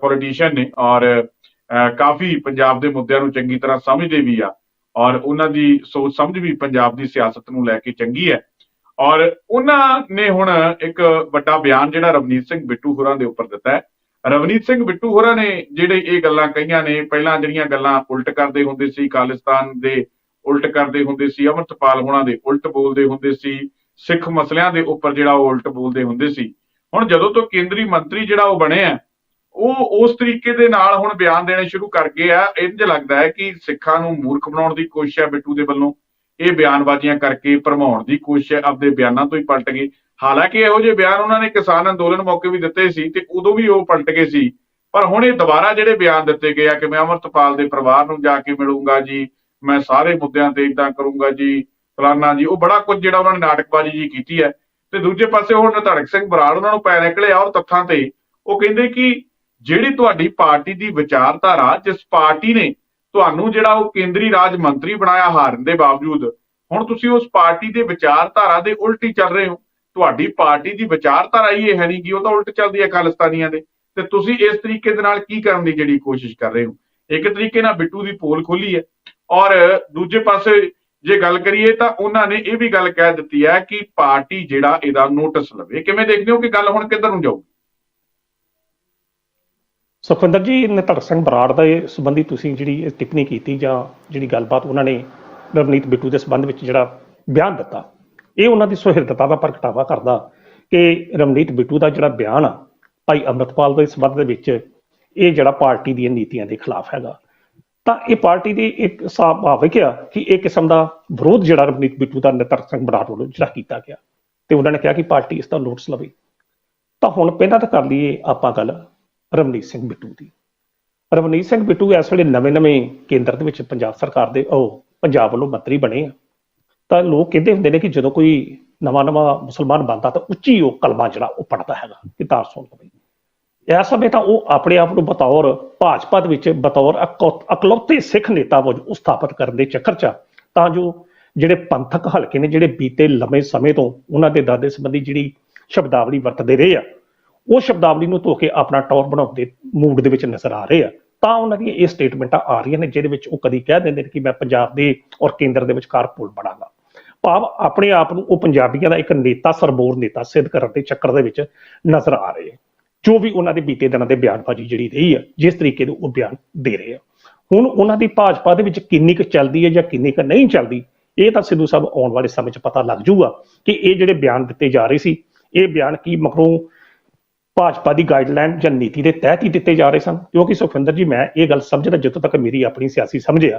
ਪੋਲੀਟੀਸ਼ੀਅਨ ਨੇ ਔਰ ਅਹ, ਕਾਫੀ ਪੰਜਾਬ ਦੇ ਮੁੱਦਿਆਂ ਨੂੰ ਚੰਗੀ ਤਰ੍ਹਾਂ ਸਮਝਦੇ ਵੀ ਆ। ਔਰ ਉਹਨਾਂ ਦੀ ਸੋਚ ਸਮਝ ਵੀ ਪੰਜਾਬ ਦੀ ਸਿਆਸਤ ਨੂੰ ਲੈ ਕੇ ਚੰਗੀ ਹੈ। ਔਰ ਉਹਨਾਂ ਨੇ ਹੁਣ ਇੱਕ ਵੱਡਾ ਬਿਆਨ ਜਿਹੜਾ ਰਵਨੀਤ ਸਿੰਘ ਬਿੱਟੂ ਹੋਰਾਂ ਦੇ ਉੱਪਰ ਦਿੱਤਾ ਹੈ। ਰਵਨੀਤ ਸਿੰਘ ਬਿੱਟੂ ਹੋਰਾਂ ਨੇ ਜਿਹੜੇ ਇਹ ਗੱਲਾਂ ਕਹੀਆਂ ਨੇ, ਪਹਿਲਾਂ ਜਿਹੜੀਆਂ ਗੱਲਾਂ ਉਲਟ ਕਰਦੇ ਹੁੰਦੇ ਸੀ ਖਾਲਿਸਤਾਨ ਦੇ ਉਲਟ ਕਰਦੇ ਹੁੰਦੇ ਸੀ, ਅਮਰਤਪਾਲ ਹੋਣਾ ਦੇ ਉਲਟ ਬੋਲਦੇ ਹੁੰਦੇ ਸੀ, ਸਿੱਖ ਮਸਲਿਆਂ ਦੇ ਉੱਪਰ ਜਿਹੜਾ ਉਹ ਉਲਟ ਬੋਲਦੇ ਹੁੰਦੇ ਸੀ। ਹੁਣ ਜਦੋਂ ਤੋਂ ਕੇਂਦਰੀ ਮੰਤਰੀ ਜਿਹੜਾ ਉਹ ਬਣਿਆ ਉਹ ਉਸ ਤਰੀਕੇ ਦੇ ਨਾਲ ਹੁਣ ਬਿਆਨ ਦੇਣੇ ਸ਼ੁਰੂ ਕਰ ਗਏ ਆ। ਇੰਜ ਲੱਗਦਾ ਹੈ ਕਿ ਸਿੱਖਾਂ ਨੂੰ ਮੂਰਖ ਬਣਾਉਣ ਦੀ ਕੋਸ਼ਿਸ਼ ਹੈ ਬਿੱਟੂ ਦੇ ਵੱਲੋਂ। ਇਹ ਬਿਆਨਬਾਜ਼ੀਆਂ ਕਰਕੇ ਭਰਮਾਉਣ ਦੀ ਕੋਸ਼ਿਸ਼ ਹੈ ਆਪਦੇ ਬਿਆਨਾਂ ਤੋਂ ਹੀ ਪਲਟ ਗਏ। ਹਾਲਾਂਕਿ ਇਹੋ ਜਿਹੇ ਬਿਆਨ ਉਹਨਾਂ ਨੇ ਕਿਸਾਨ ਅੰਦੋਲਨ ਮੌਕੇ ਵੀ ਦਿੱਤੇ ਸੀ ਤੇ ਉਦੋਂ ਵੀ ਉਹ ਪਲਟ ਗਏ ਸੀ। ਪਰ ਹੁਣ ਇਹ ਦੁਬਾਰਾ ਜਿਹੜੇ ਬਿਆਨ ਦਿੱਤੇ ਗਏ ਆ ਕਿ ਮੈਂ ਅਮਰਤਪਾਲ ਦੇ ਪਰਿਵਾਰ ਨੂੰ ਜਾ ਕੇ ਮਿਲੂੰਗਾ ਜੀ, ਮੈਂ ਸਾਰੇ ਮੁੱਦਿਆਂ ਤੇ ਇਦਾਂ ਕਰੂੰਗਾ ਜੀ, ਫਲਾਨਾ ਜੀ, ਉਹ ਬੜਾ ਕੁਝ ਜਿਹੜਾ ਉਹਨਾਂ ਨੇ ਨਾਟਕਬਾਜ਼ੀ ਜੀ ਕੀਤੀ ਹੈ। ਤੇ ਦੂਜੇ ਪਾਸੇ ਹੁਣ ਧੜਕ ਸਿੰਘ ਬਰਾੜ ਉਹਨਾਂ ਨੂੰ ਪੈ ਨਿਕਲੇ ਆ ਔਰ ਤੱਥਾਂ ਤੇ। ਉਹ ਕਹਿੰਦੇ ਕਿ ਜਿਹੜੀ ਤੁਹਾਡੀ ਪਾਰਟੀ ਦੀ ਵਿਚਾਰਧਾਰਾ ਜਿਸ ਪਾਰਟੀ ਨੇ ਤੁਹਾਨੂੰ ਜਿਹੜਾ ਉਹ ਕੇਂਦਰੀ ਰਾਜ ਮੰਤਰੀ ਬਣਾਇਆ ਹਾਰਨ ਦੇ ਬਾਵਜੂਦ, ਹੁਣ ਤੁਸੀਂ ਉਸ ਪਾਰਟੀ ਦੇ ਵਿਚਾਰਧਾਰਾ ਦੇ ਉਲਟ ਹੀ ਚੱਲ ਰਹੇ ਹੋ। ਤੁਹਾਡੀ ਪਾਰਟੀ ਦੀ ਵਿਚਾਰਧਾਰਾ ਹੀ ਇਹ ਹੈ ਨਹੀਂ ਕਿ ਉਹ ਤਾਂ ਉਲਟ ਚੱਲਦੀ ਹੈ ਖਾਲਿਸਤਾਨੀਆਂ ਦੇ। ਤੇ ਤੁਸੀਂ ਇਸ ਤਰੀਕੇ ਦੇ ਨਾਲ ਕੀ ਕਰਨ ਦੀ ਜਿਹੜੀ ਕੋਸ਼ਿਸ਼ ਕਰ ਰਹੇ ਹੋ? ਇੱਕ ਤਰੀਕੇ ਨਾਲ ਬਿੱਟੂ ਦੀ ਪੋਲ ਖੋਲੀ ਹੈ। ਔਰ ਦੂਜੇ ਪਾਸੇ ਜੇ ਗੱਲ ਕਰੀਏ ਤਾਂ ਉਹਨਾਂ ਨੇ ਇਹ ਵੀ ਗੱਲ ਕਹਿ ਦਿੱਤੀ ਹੈ ਕਿ ਪਾਰਟੀ ਜਿਹੜਾ ਇਹਦਾ ਨੋਟਿਸ ਲਵੇ। ਕਿਵੇਂ ਦੇਖਦੇ ਹੋ ਕਿ ਗੱਲ ਹੁਣ ਕਿੱਧਰ ਨੂੰ ਜਾਊਗੀ? ਸੁਖਵਿੰਦਰ ਜੀ ਨਿਧੜ ਸਿੰਘ ਬਰਾੜ ਦੇ ਸੰਬੰਧੀ ਤੁਸੀਂ ਜਿਹੜੀ ਟਿੱਪਣੀ ਕੀਤੀ ਜਾਂ ਜਿਹੜੀ ਗੱਲਬਾਤ ਉਹਨਾਂ ਨੇ ਰਵਨੀਤ ਬਿੱਟੂ ਦੇ ਸੰਬੰਧ ਵਿੱਚ ਜਿਹੜਾ ਬਿਆਨ ਦਿੱਤਾ, ਇਹ ਉਹਨਾਂ ਦੀ ਸੁਹਿਰਦਤਾ ਦਾ ਪ੍ਰਗਟਾਵਾ ਕਰਦਾ ਕਿ ਰਵਨੀਤ ਬਿੱਟੂ ਦਾ ਜਿਹੜਾ ਬਿਆਨ ਆ, ਭਾਈ ਅੰਮ੍ਰਿਤਪਾਲ ਦੇ ਸੰਬੰਧ ਦੇ ਵਿੱਚ ਇਹ ਜਿਹੜਾ ਪਾਰਟੀ ਦੀਆਂ ਨੀਤੀਆਂ ਦੇ ਖਿਲਾਫ ਹੈਗਾ। ਤਾਂ ਇਹ ਪਾਰਟੀ ਦੀ ਇੱਕ ਸੁਭਾਵਿਕ ਆ ਕਿ ਇਹ ਕਿਸਮ ਦਾ ਵਿਰੋਧ ਜਿਹੜਾ ਰਵਨੀਤ ਬਿੱਟੂ ਦਾ ਨਿਧੜ ਸਿੰਘ ਬਰਾੜ ਵੱਲੋਂ ਜਿਹੜਾ ਕੀਤਾ ਗਿਆ ਤੇ ਉਹਨਾਂ ਨੇ ਕਿਹਾ ਕਿ ਪਾਰਟੀ ਇਸ ਦਾ ਨੋਟਿਸ ਲਵੇ। ਤਾਂ ਹੁਣ ਪਹਿਲਾਂ ਤਾਂ ਕਰ ਲਈਏ ਆਪਾਂ ਗੱਲ। ਰਵਨੀਤ ਸਿੰਘ ਬਿੱਟੂ ਦੀ। ਰਵਨੀਤ ਸਿੰਘ ਬਿੱਟੂ ਇਸ ਵੇਲੇ ਨਵੇਂ-ਨਵੇਂ ਕੇਂਦਰ ਦੇ ਵਿੱਚ ਪੰਜਾਬ ਸਰਕਾਰ ਦੇ ਉਹ ਪੰਜਾਬ ਵੱਲੋਂ ਮੰਤਰੀ ਬਣੇ ਆ। ਤਾਂ ਲੋਕ ਕਹਿੰਦੇ ਹੁੰਦੇ ਨੇ ਕਿ ਜਦੋਂ ਕੋਈ ਨਵਾਂ-ਨਵਾਂ ਮੁਸਲਮਾਨ ਬਣਦਾ ਤਾਂ ਉੱਚੀ ਉਹ ਕਲਮਾ ਜਿਹੜਾ ਉਹ ਪੜਦਾ ਹੈਗਾ ਕਿ ਸੁਣ ਲਵੇ। ਇਸ ਸਮੇਂ ਤਾਂ ਉਹ ਆਪਣੇ ਆਪ ਨੂੰ ਬਤੌਰ ਭਾਜਪਾ ਦੇ ਵਿੱਚ ਬਤੌਰ ਇਕੌ- ਇਕਲੌਤੇ ਸਿੱਖ ਨੇਤਾ ਵਜੋਂ ਸਥਾਪਿਤ ਕਰਨ ਦੇ ਚੱਕਰ 'ਚ ਆ, ਤਾਂ ਜੋ ਜਿਹੜੇ ਪੰਥਕ ਹਲਕੇ ਨੇ ਜਿਹੜੇ ਬੀਤੇ ਲੰਮੇ ਸਮੇਂ ਤੋਂ ਉਹਨਾਂ ਦੇ ਦਾਦੇ ਸੰਬੰਧੀ ਜਿਹੜੀ ਸ਼ਬਦਾਵਲੀ ਵਰਤਦੇ ਰਹੇ ਆ ਉਹ ਸ਼ਬਦਾਵਲੀ ਨੂੰ ਧੋ ਕੇ ਆਪਣਾ ਟੌਰ ਬਣਾਉਂਦੇ ਮੂਡ ਦੇ ਵਿੱਚ ਨਜ਼ਰ ਆ ਰਹੇ ਆ। ਤਾਂ ਉਹਨਾਂ ਦੀਆਂ ਇਹ ਸਟੇਟਮੈਂਟਾਂ ਆ ਰਹੀਆਂ ਨੇ, ਜਿਹਦੇ ਵਿੱਚ ਉਹ ਕਦੀ ਕਹਿ ਦਿੰਦੇ ਨੇ ਕਿ ਮੈਂ ਪੰਜਾਬ ਦੇ ਔਰ ਕੇਂਦਰ ਦੇ ਵਿਚਕਾਰ ਪੁਲ ਬਣਾਗਾ। ਭਾਵ ਆਪਣੇ ਆਪ ਨੂੰ ਉਹ ਪੰਜਾਬੀਆਂ ਦਾ ਇੱਕ ਨੇਤਾ, ਸਰਬੋਰ ਨੇਤਾ ਸਿੱਧ ਕਰਨ ਦੇ ਚੱਕਰ ਦੇ ਵਿੱਚ ਨਜ਼ਰ ਆ ਰਹੇ ਆ। ਜੋ ਵੀ ਉਹਨਾਂ ਦੇ ਬੀਤੇ ਦਿਨਾਂ ਦੇ ਬਿਆਨਬਾਜ਼ੀ ਜਿਹੜੀ ਰਹੀ ਆ, ਜਿਸ ਤਰੀਕੇ ਦੇ ਉਹ ਬਿਆਨ ਦੇ ਰਹੇ ਆ। ਹੁਣ ਉਹਨਾਂ ਦੀ ਭਾਜਪਾ ਦੇ ਵਿੱਚ ਕਿੰਨੀ ਕੁ ਚੱਲਦੀ ਹੈ ਜਾਂ ਕਿੰਨੀ ਕੁ ਨਹੀਂ ਚੱਲਦੀ, ਇਹ ਤਾਂ ਸਿੱਧੂ ਸਾਹਿਬ ਆਉਣ ਵਾਲੇ ਸਮੇਂ 'ਚ ਪਤਾ ਲੱਗ ਜਾਊਗਾ ਕਿ ਇਹ ਜਿਹੜੇ ਬਿਆਨ ਦਿੱਤੇ ਜਾ ਰਹੇ ਸੀ, ਇਹ ਬਿਆਨ ਕੀ ਮਗਰੋਂ ਭਾਜਪਾ ਦੀ ਗਾਈਡਲਾਈਨ ਜਾਂ ਨੀਤੀ ਦੇ ਤਹਿਤ ਹੀ ਦਿੱਤੇ ਜਾ ਰਹੇ ਸਨ। ਕਿਉਂਕਿ ਸੁਖਵਿੰਦਰ ਜੀ, ਮੈਂ ਇਹ ਗੱਲ ਸਮਝਦਾ ਜਿੱਥੋਂ ਤੱਕ ਮੇਰੀ ਆਪਣੀ ਸਿਆਸੀ ਸਮਝ ਆ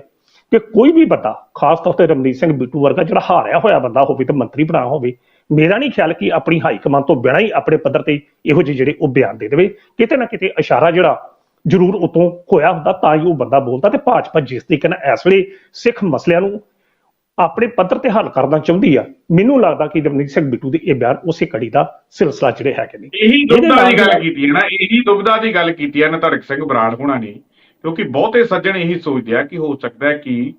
ਕਿ ਕੋਈ ਵੀ ਬੰਦਾ, ਖਾਸ ਤੌਰ ਤੇ ਰਮਨੀਤ ਸਿੰਘ ਬਿੱਟੂ ਵਰਗਾ ਜਿਹੜਾ ਹਾਰਿਆ ਹੋਇਆ ਬੰਦਾ ਹੋਵੇ ਤੇ ਮੰਤਰੀ ਬਣਾ ਹੋਵੇ, ਮੇਰਾ ਨਹੀਂ ਖਿਆਲ ਕਿ ਆਪਣੀ ਹਾਈ ਕਮਾਂਡ ਤੋਂ ਬਿਨਾਂ ਹੀ ਆਪਣੇ ਪੱਧਰ ਤੇ ਇਹੋ ਜਿਹੇ ਜਿਹੜੇ ਉਹ ਬਿਆਨ ਦੇ ਦੇਵੇ। ਕਿਤੇ ਨਾ ਕਿਤੇ ਇਸ਼ਾਰਾ ਜਿਹੜਾ ਜ਼ਰੂਰ ਉਤੋਂ ਹੋਇਆ ਹੁੰਦਾ ਤਾਂ ਹੀ ਉਹ ਬੰਦਾ ਬੋਲਦਾ ਤੇ ਭਾਜਪਾ ਜਿਸ ਤਰੀਕੇ ਨਾਲ ਇਸ ਵੇਲੇ ਸਿੱਖ ਮਸਲਿਆਂ ਨੂੰ ਆਪਣੇ ਪੱਧਰ ਤੇ ਹੱਲ ਕਰਨਾ ਚਾਹੁੰਦੀ ਆ। ਮੈਨੂੰ ਲੱਗਦਾ ਕਿ ਰਮਨੀਤ ਸਿੰਘ ਬਿੱਟੂ ਦੇ ਇਹ ਬਿਆਨ ਉਸੇ ਕੜੀ ਦਾ ਸਿਲਸਿਲਾ ਜਿਹੜੇ ਹੈਗੇ ਨੇ। ਇਹੀ ਦੁਬਦਾ ਦੀ ਗੱਲ ਕੀਤੀ ਹੈ ਨਾ ਇਹੀ ਦੁਬਦਾ ਦੀ ਗੱਲ ਕੀਤੀ ਹੈ ਨਧੜਕ ਸਿੰਘ ਬਰਾੜ ਹੋਣਾ ਨੇ। ਕਿਉਂਕਿ ਬਹੁਤੇ ਸੱਜਣ ਇਹੀ ਸੋਚਦੇ ਆ ਕਿ ਹੋ ਸਕਦਾ ਹੈ ਕਿ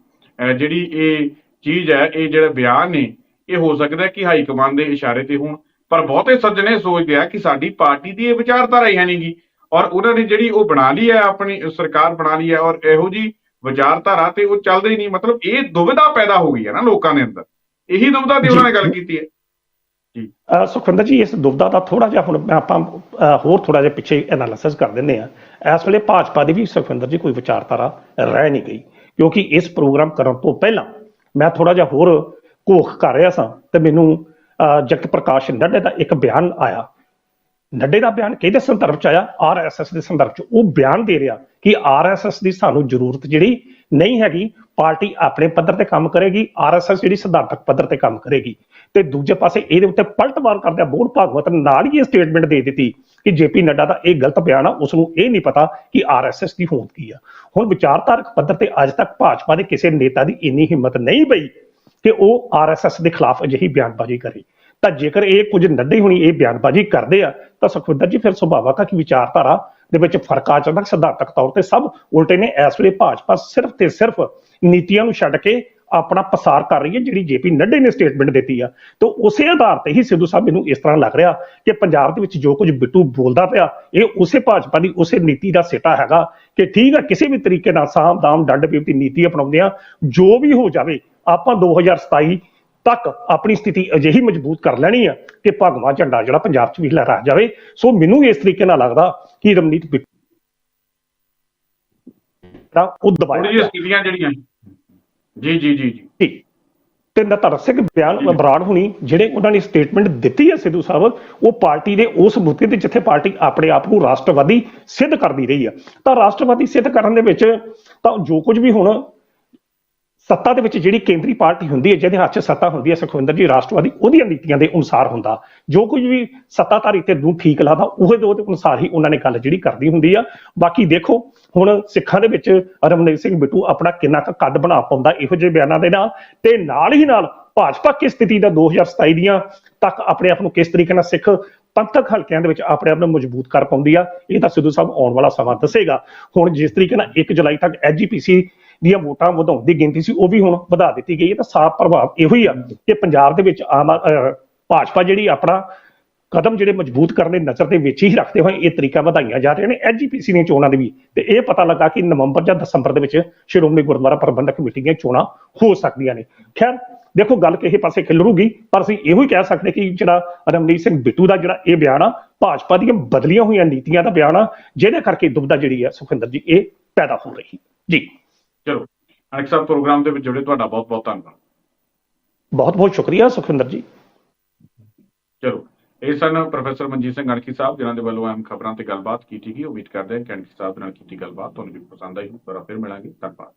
ਜਿਹੜੀ ਇਹ ਚੀਜ਼ ਹੈ ਇਹ ਜਿਹੜਾ ਬਿਆਨ ਨੇ ਇਹ ਹੋ ਸਕਦਾ ਕਿ ਹਾਈ ਕਮਾਂਡ ਦੇ ਇਸ਼ਾਰੇ ਤੇ ਹੋਣ। ਪਰ ਬਹੁਤੇ ਸੱਜਣ ਇਹ ਸੋਚਦੇ ਆ ਕਿ ਸਾਡੀ ਪਾਰਟੀ ਦੀ ਇਹ ਵਿਚਾਰਧਾਰਾ ਹੀ ਹੈ ਨਹੀਂਗੀ ਔਰ ਉਹਨਾਂ ਨੇ ਜਿਹੜੀ ਉਹ ਬਣਾ ਲਈ ਹੈ ਆਪਣੀ ਸਰਕਾਰ ਬਣਾ ਲਈ ਹੈ ਔਰ ਇਹੋ ਜੀ ਵਿਚਾਰਧਾਰਾ ਤੇ ਉਹ ਚੱਲਦੇ ਹੀ ਨਹੀਂ। ਮਤਲਬ ਇਹ ਦੁਬਿਧਾ ਪੈਦਾ ਹੋ ਗਈ ਹੈ ਨਾ ਲੋਕਾਂ ਦੇ ਅੰਦਰ। ਇਹੀ ਦੁਬਿਧਾ ਦੀ ਉਹਨਾਂ ਨੇ ਗੱਲ ਕੀਤੀ ਹੈ। ਅਹ ਸੁਖਵਿੰਦਰ ਜੀ ਇਸ ਦੁਬਦਾ ਦਾ ਥੋੜਾ ਜਿਹਾ ਹੁਣ ਆਪਾਂ ਹੋਰ ਥੋੜਾ ਜਿਹਾ ਪਿੱਛੇ ਐਨਾਲਿਸਿਸ ਕਰ ਦਿੰਦੇ ਆ ਇਸ ਵੇਲੇ ਭਾਜਪਾ ਦੀ ਵੀ ਸੁਖਵਿੰਦਰ ਜੀ ਕੋਈ ਵਿਚਾਰਧਾਰਾ ਰਹਿ ਨਹੀਂ ਗਈ। ਕਿਉਂਕਿ ਇਸ ਪ੍ਰੋਗਰਾਮ ਕਰਨ ਤੋਂ ਪਹਿਲਾਂ ਮੈਂ ਥੋੜਾ ਜਿਹਾ ਹੋਰ ਘੋਖ ਕਰ ਰਿਹਾ ਸਾਂ ਤੇ ਮੈਨੂੰ ਜਗਤ ਪ੍ਰਕਾਸ਼ ਨੱਡੇ ਦਾ ਇੱਕ ਬਿਆਨ ਆਇਆ। ਨੱਡੇ ਦਾ ਬਿਆਨ ਕਿਹਦੇ ਸੰਦਰਭ ਚ ਆਇਆ? ਆਰਐਸਐਸ ਦੇ ਸੰਦਰਭ ਚ। ਉਹ ਬਿਆਨ ਦੇ ਰਿਹਾ ਕਿ ਆਰਐਸਐਸ ਦੀ ਸਾਨੂੰ ਜ਼ਰੂਰਤ ਜਿਹੜੀ ਨਹੀਂ ਹੈਗੀ, ਪਾਰਟੀ ਆਪਣੇ ਪੱਧਰ ਤੇ ਕੰਮ ਕਰੇਗੀ ਆਰਐਸਐਸ ਜਿਹੜੀ ਸਿਧਾਂਤਕ ਪੱਧਰ ਤੇ ਕੰਮ ਕਰੇਗੀ। ਤੇ ਦੂਜੇ ਪਾਸੇ ਇਹਦੇ ਉੱਤੇ ਪਲਟਵਾਰ ਕਰਦਿਆਂ ਬੋੜ ਭਾਗਵਤ ਨਾਲ ਹੀ ਇਹ ਸਟੇਟਮੈਂਟ ਦੇ ਦਿੱਤੀ ਕਿ ਜੇਪੀ ਨੱਡਾ ਦਾ ਇਹ ਗਲਤ ਬਿਆਨ ਆ ਉਸ ਨੂੰ ਇਹ ਨਹੀਂ ਪਤਾ ਕਿ ਆਰਐਸਐਸ ਦੀ ਹੋਂਦ ਕੀ ਆ। ਹੁਣ ਵਿਚਾਰਧਾਰਕ ਪੱਧਰ ਤੇ ਅੱਜ ਤੱਕ ਭਾਜਪਾ ਦੇ ਕਿਸੇ ਨੇਤਾ ਦੀ ਇੰਨੀ ਹਿੰਮਤ ਨਹੀਂ ਪਈ ਕਿ ਉਹ ਆਰਐਸਐਸ ਦੇ ਖਿਲਾਫ ਅਜਿਹੀ ਬਿਆਨਬਾਜ਼ੀ ਕਰੇ। ਤਾਂ ਜੇਕਰ ਇਹ ਕੁਝ ਨੱਡੇ ਹੁਣੀ, ਇਹ ਬਿਆਨਬਾਜ਼ੀ ਕਰਦੇ ਆ, ਤਾਂ ਸੁਖਵਿੰਦਰ ਜੀ ਫਿਰ ਸੁਭਾਵਕ ਆ ਕਿ ਵਿਚਾਰਧਾਰਾ ਦੇ ਵਿੱਚ ਫ਼ਰਕ ਆ ਜਾਂਦਾ, ਸਿਧਾਂਤਕ ਤੌਰ ਤੇ ਸਭ ਉਲਟੇ ਨੇ। ਇਸ ਵੇਲੇ ਭਾਜਪਾ ਸਿਰਫ ਤੇ ਸਿਰਫ ਨੀਤੀਆਂ ਨੂੰ ਛੱਡ ਕੇ ਆਪਣਾ ਪਸਾਰ ਕਰ ਰਹੀ ਹੈ, ਜਿਹੜੀ ਜੇਪੀ ਨੱਡੇ ਨੇ ਸਟੇਟਮੈਂਟ ਦਿੱਤੀ ਆ। ਤਾਂ ਉਸੇ ਆਧਾਰ ਤੇ ਹੀ ਸਿੱਧੂ ਸਾਹਿਬ ਮੈਨੂੰ ਇਸ ਤਰ੍ਹਾਂ ਲੱਗ ਰਿਹਾ ਕਿ ਪੰਜਾਬ ਦੇ ਵਿੱਚ ਜੋ ਕੁਝ ਬਿੱਟੂ ਬੋਲਦਾ ਪਿਆ, ਇਹ ਉਸੇ ਭਾਜਪਾ ਦੀ ਉਸੇ ਨੀਤੀ ਦਾ ਸਿੱਟਾ ਹੈਗਾ ਕਿ ਠੀਕ ਆ, ਕਿਸੇ ਵੀ ਤਰੀਕੇ ਨਾਲ ਸਾਮ ਦਾਮ ਡੰਡ ਪੀਪ ਦੀ ਨੀਤੀ ਅਪਣਾਉਂਦੇ ਆ, ਜੋ ਵੀ ਹੋ ਜਾਵੇ, ਆਪਾਂ 2027 ਤੱਕ ਆਪਣੀ ਸਥਿਤੀ ਅਜਿਹੀ ਮਜ਼ਬੂਤ ਕਰ ਲੈਣੀ ਆ ਕਿ ਭਗਵਾ ਝੰਡਾ ਜਿਹੜਾ ਪੰਜਾਬ 'ਚ ਵੀ ਲਹਿਰਾ ਜਾਵੇ। ਸੋ ਮੈਨੂੰ ਇਸ ਤਰੀਕੇ ਨਾਲ ਲੱਗਦਾ ਕਿ ਰਮਨੀਤ ਉਹ ਦਬਾਇਆ। ਸਥਿਤੀਆਂ ਜਿਹੜੀਆਂ। ਜੀ ਜੀ ਜੀ ਜੀ। ਠੀਕ ਤੇ ਨਤਰ ਸਿੰਘ ਬਿਆਨ ਬਰਾੜ ਹੁਣੀ ਜਿਹੜੇ ਉਹਨਾਂ ਨੇ ਸਟੇਟਮੈਂਟ ਦਿੱਤੀ ਹੈ ਸਿੱਧੂ ਸਾਹਿਬ ਉਹ ਪਾਰਟੀ ਦੇ ਉਸ ਮੁੱਦੇ ਤੇ ਜਿੱਥੇ ਪਾਰਟੀ ਆਪਣੇ ਆਪ ਨੂੰ ਰਾਸ਼ਟਰਵਾਦੀ ਸਿੱਧ ਕਰਦੀ ਰਹੀ ਆ। ਤਾਂ ਰਾਸ਼ਟਰਵਾਦੀ ਸਿੱਧ ਕਰਨ ਦੇ ਵਿੱਚ ਤਾਂ ਜੋ ਕੁਝ ਵੀ ਹੁਣ ਸੱਤਾ ਦੇ ਵਿੱਚ ਜਿਹੜੀ ਕੇਂਦਰੀ ਪਾਰਟੀ ਹੁੰਦੀ ਹੈ, ਜਿਹਦੇ ਹੱਥ 'ਚ ਸੱਤਾ ਹੁੰਦੀ ਹੈ, ਸੁਖਵਿੰਦਰ ਜੀ, ਰਾਸ਼ਟਰਵਾਦੀ, ਉਹਦੀਆਂ ਨੀਤੀਆਂ ਦੇ ਅਨੁਸਾਰ ਹੁੰਦਾ। ਜੋ ਕੁਝ ਵੀ ਸੱਤਾਧਾਰੀ ਤੇ ਨੂੰ ਠੀਕ ਲੱਗਦਾ ਉਹ ਦੇ ਉਹਦੇ ਅਨੁਸਾਰ ਹੀ ਉਹਨਾਂ ਨੇ ਗੱਲ ਜਿਹੜੀ ਕਰਦੀ ਹੁੰਦੀ ਆ। ਬਾਕੀ ਦੇਖੋ, ਹੁਣ ਸਿੱਖਾਂ ਦੇ ਵਿੱਚ ਰਮਨੀਤ ਸਿੰਘ ਬਿੱਟੂ ਆਪਣਾ ਕਿੰਨਾ ਕੁ ਕੱਦ ਬਣਾ ਪਾਉਂਦਾ ਇਹੋ ਜਿਹੇ ਬਿਆਨਾਂ ਦੇ ਨਾਲ। ਤੇ ਨਾਲ ਹੀ ਨਾਲ ਭਾਜਪਾ ਕਿਸ ਸਥਿਤੀ ਦਾ 2027 ਦੀਆਂ ਤੱਕ ਆਪਣੇ ਆਪ ਨੂੰ ਕਿਸ ਤਰੀਕੇ ਨਾਲ ਸਿੱਖ ਪੰਥਕ ਹਲਕਿਆਂ ਦੇ ਵਿੱਚ ਆਪਣੇ ਆਪ ਨੂੰ ਮਜ਼ਬੂਤ ਕਰ ਪਾਉਂਦੀ ਆ, ਇਹ ਤਾਂ ਸਿੱਧੂ ਸਾਹਿਬ ਆਉਣ ਵਾਲਾ ਸਮਾਂ ਦੱਸੇਗਾ। ਹੁਣ ਜਿਸ ਤਰੀਕੇ ਨਾਲ 1 ਜੁਲਾਈ ਤੱਕ ਐਜੀਪੀਸੀ ਦੀਆਂ ਵੋਟਾਂ ਵਧਾਉਣ ਦੀ ਗਿਣਤੀ ਸੀ, ਉਹ ਵੀ ਹੁਣ ਵਧਾ ਦਿੱਤੀ ਗਈ ਹੈ। ਤਾਂ ਸਾਫ਼ ਪ੍ਰਭਾਵ ਇਹੋ ਹੀ ਆ ਕਿ ਪੰਜਾਬ ਦੇ ਵਿੱਚ ਆਮ ਆ- ਭਾਜਪਾ ਜਿਹੜੀ ਆਪਣਾ ਕਦਮ ਜਿਹੜੇ ਮਜ਼ਬੂਤ ਕਰਨ ਦੇ ਨਜ਼ਰ ਦੇ ਵਿੱਚ ਹੀ ਰੱਖਦੇ ਹੋਏ ਇਹ ਤਰੀਕਾ ਵਧਾਈਆਂ ਜਾ ਰਹੀਆਂ ਨੇ। ਐਜੀਪੀਸੀ ਦੀਆਂ ਚੋਣਾਂ ਦੇ ਵੀ। ਤੇ ਇਹ ਪਤਾ ਲੱਗਾ ਕਿ ਨਵੰਬਰ ਜਾਂ ਦਸੰਬਰ ਦੇ ਵਿੱਚ ਸ਼੍ਰੋਮਣੀ ਗੁਰਦੁਆਰਾ ਪ੍ਰਬੰਧਕ ਕਮੇਟੀ ਦੀਆਂ ਚੋਣਾਂ ਹੋ ਸਕਦੀਆਂ ਨੇ। ਖੈਰ, ਦੇਖੋ ਗੱਲ ਕਿਸੇ ਪਾਸੇ ਖਿਲਰੂਗੀ ਪਰ ਅਸੀਂ ਇਹੋ ਹੀ ਕਹਿ ਸਕਦੇ ਕਿ ਜਿਹੜਾ ਰਮਨੀਤ ਸਿੰਘ ਬਿੱਟੂ ਦਾ ਜਿਹੜਾ ਇਹ ਬਿਆਨ ਆ, ਭਾਜਪਾ ਦੀਆਂ ਬਦਲੀਆਂ ਹੋਈਆਂ ਨੀਤੀਆਂ ਦਾ ਬਿਆਨ ਆ, ਜਿਹਦੇ ਕਰਕੇ ਦੁਬਦਾ ਜਿਹੜੀ ਆ ਸੁਖਿੰਦਰ ਜੀ, ਇਹ ਪੈਦਾ ਹੋ ਰਹੀ ਜੀ। ਚਲੋ ਅਨਕ ਸਾਹਿਬ ਪ੍ਰੋਗਰਾਮ ਦੇ ਵਿੱਚ ਜੁੜੇ ਤੁਹਾਡਾ ਬਹੁਤ ਬਹੁਤ ਧੰਨਵਾਦ। ਬਹੁਤ ਬਹੁਤ ਸ਼ੁਕਰੀਆ ਸੁਖਿੰਦਰ ਜੀ। ਚਲੋ ਇਹ ਸਨ ਪ੍ਰੋਫੈਸਰ ਮਨਜੀਤ ਸਿੰਘ ਅਣਖੀ ਸਾਹਿਬ ਜਿਨ੍ਹਾਂ ਦੇ ਵੱਲੋਂ ਅਹਿਮ ਖਬਰਾਂ ਤੇ ਗੱਲਬਾਤ ਕੀਤੀ ਗਈ। ਉਮੀਦ ਕਰਦੇ ਹਾਂ ਕਿ ਅਣਖੀ ਸਾਹਿਬ ਨਾਲ ਕੀਤੀ ਗੱਲਬਾਤ ਤੁਹਾਨੂੰ ਵੀ ਪਸੰਦ ਆਈ ਹੋਵੇ ਦੁਬਾਰਾ ਫਿਰ ਮਿਲਾਂਗੇ ਧੰਨਵਾਦ।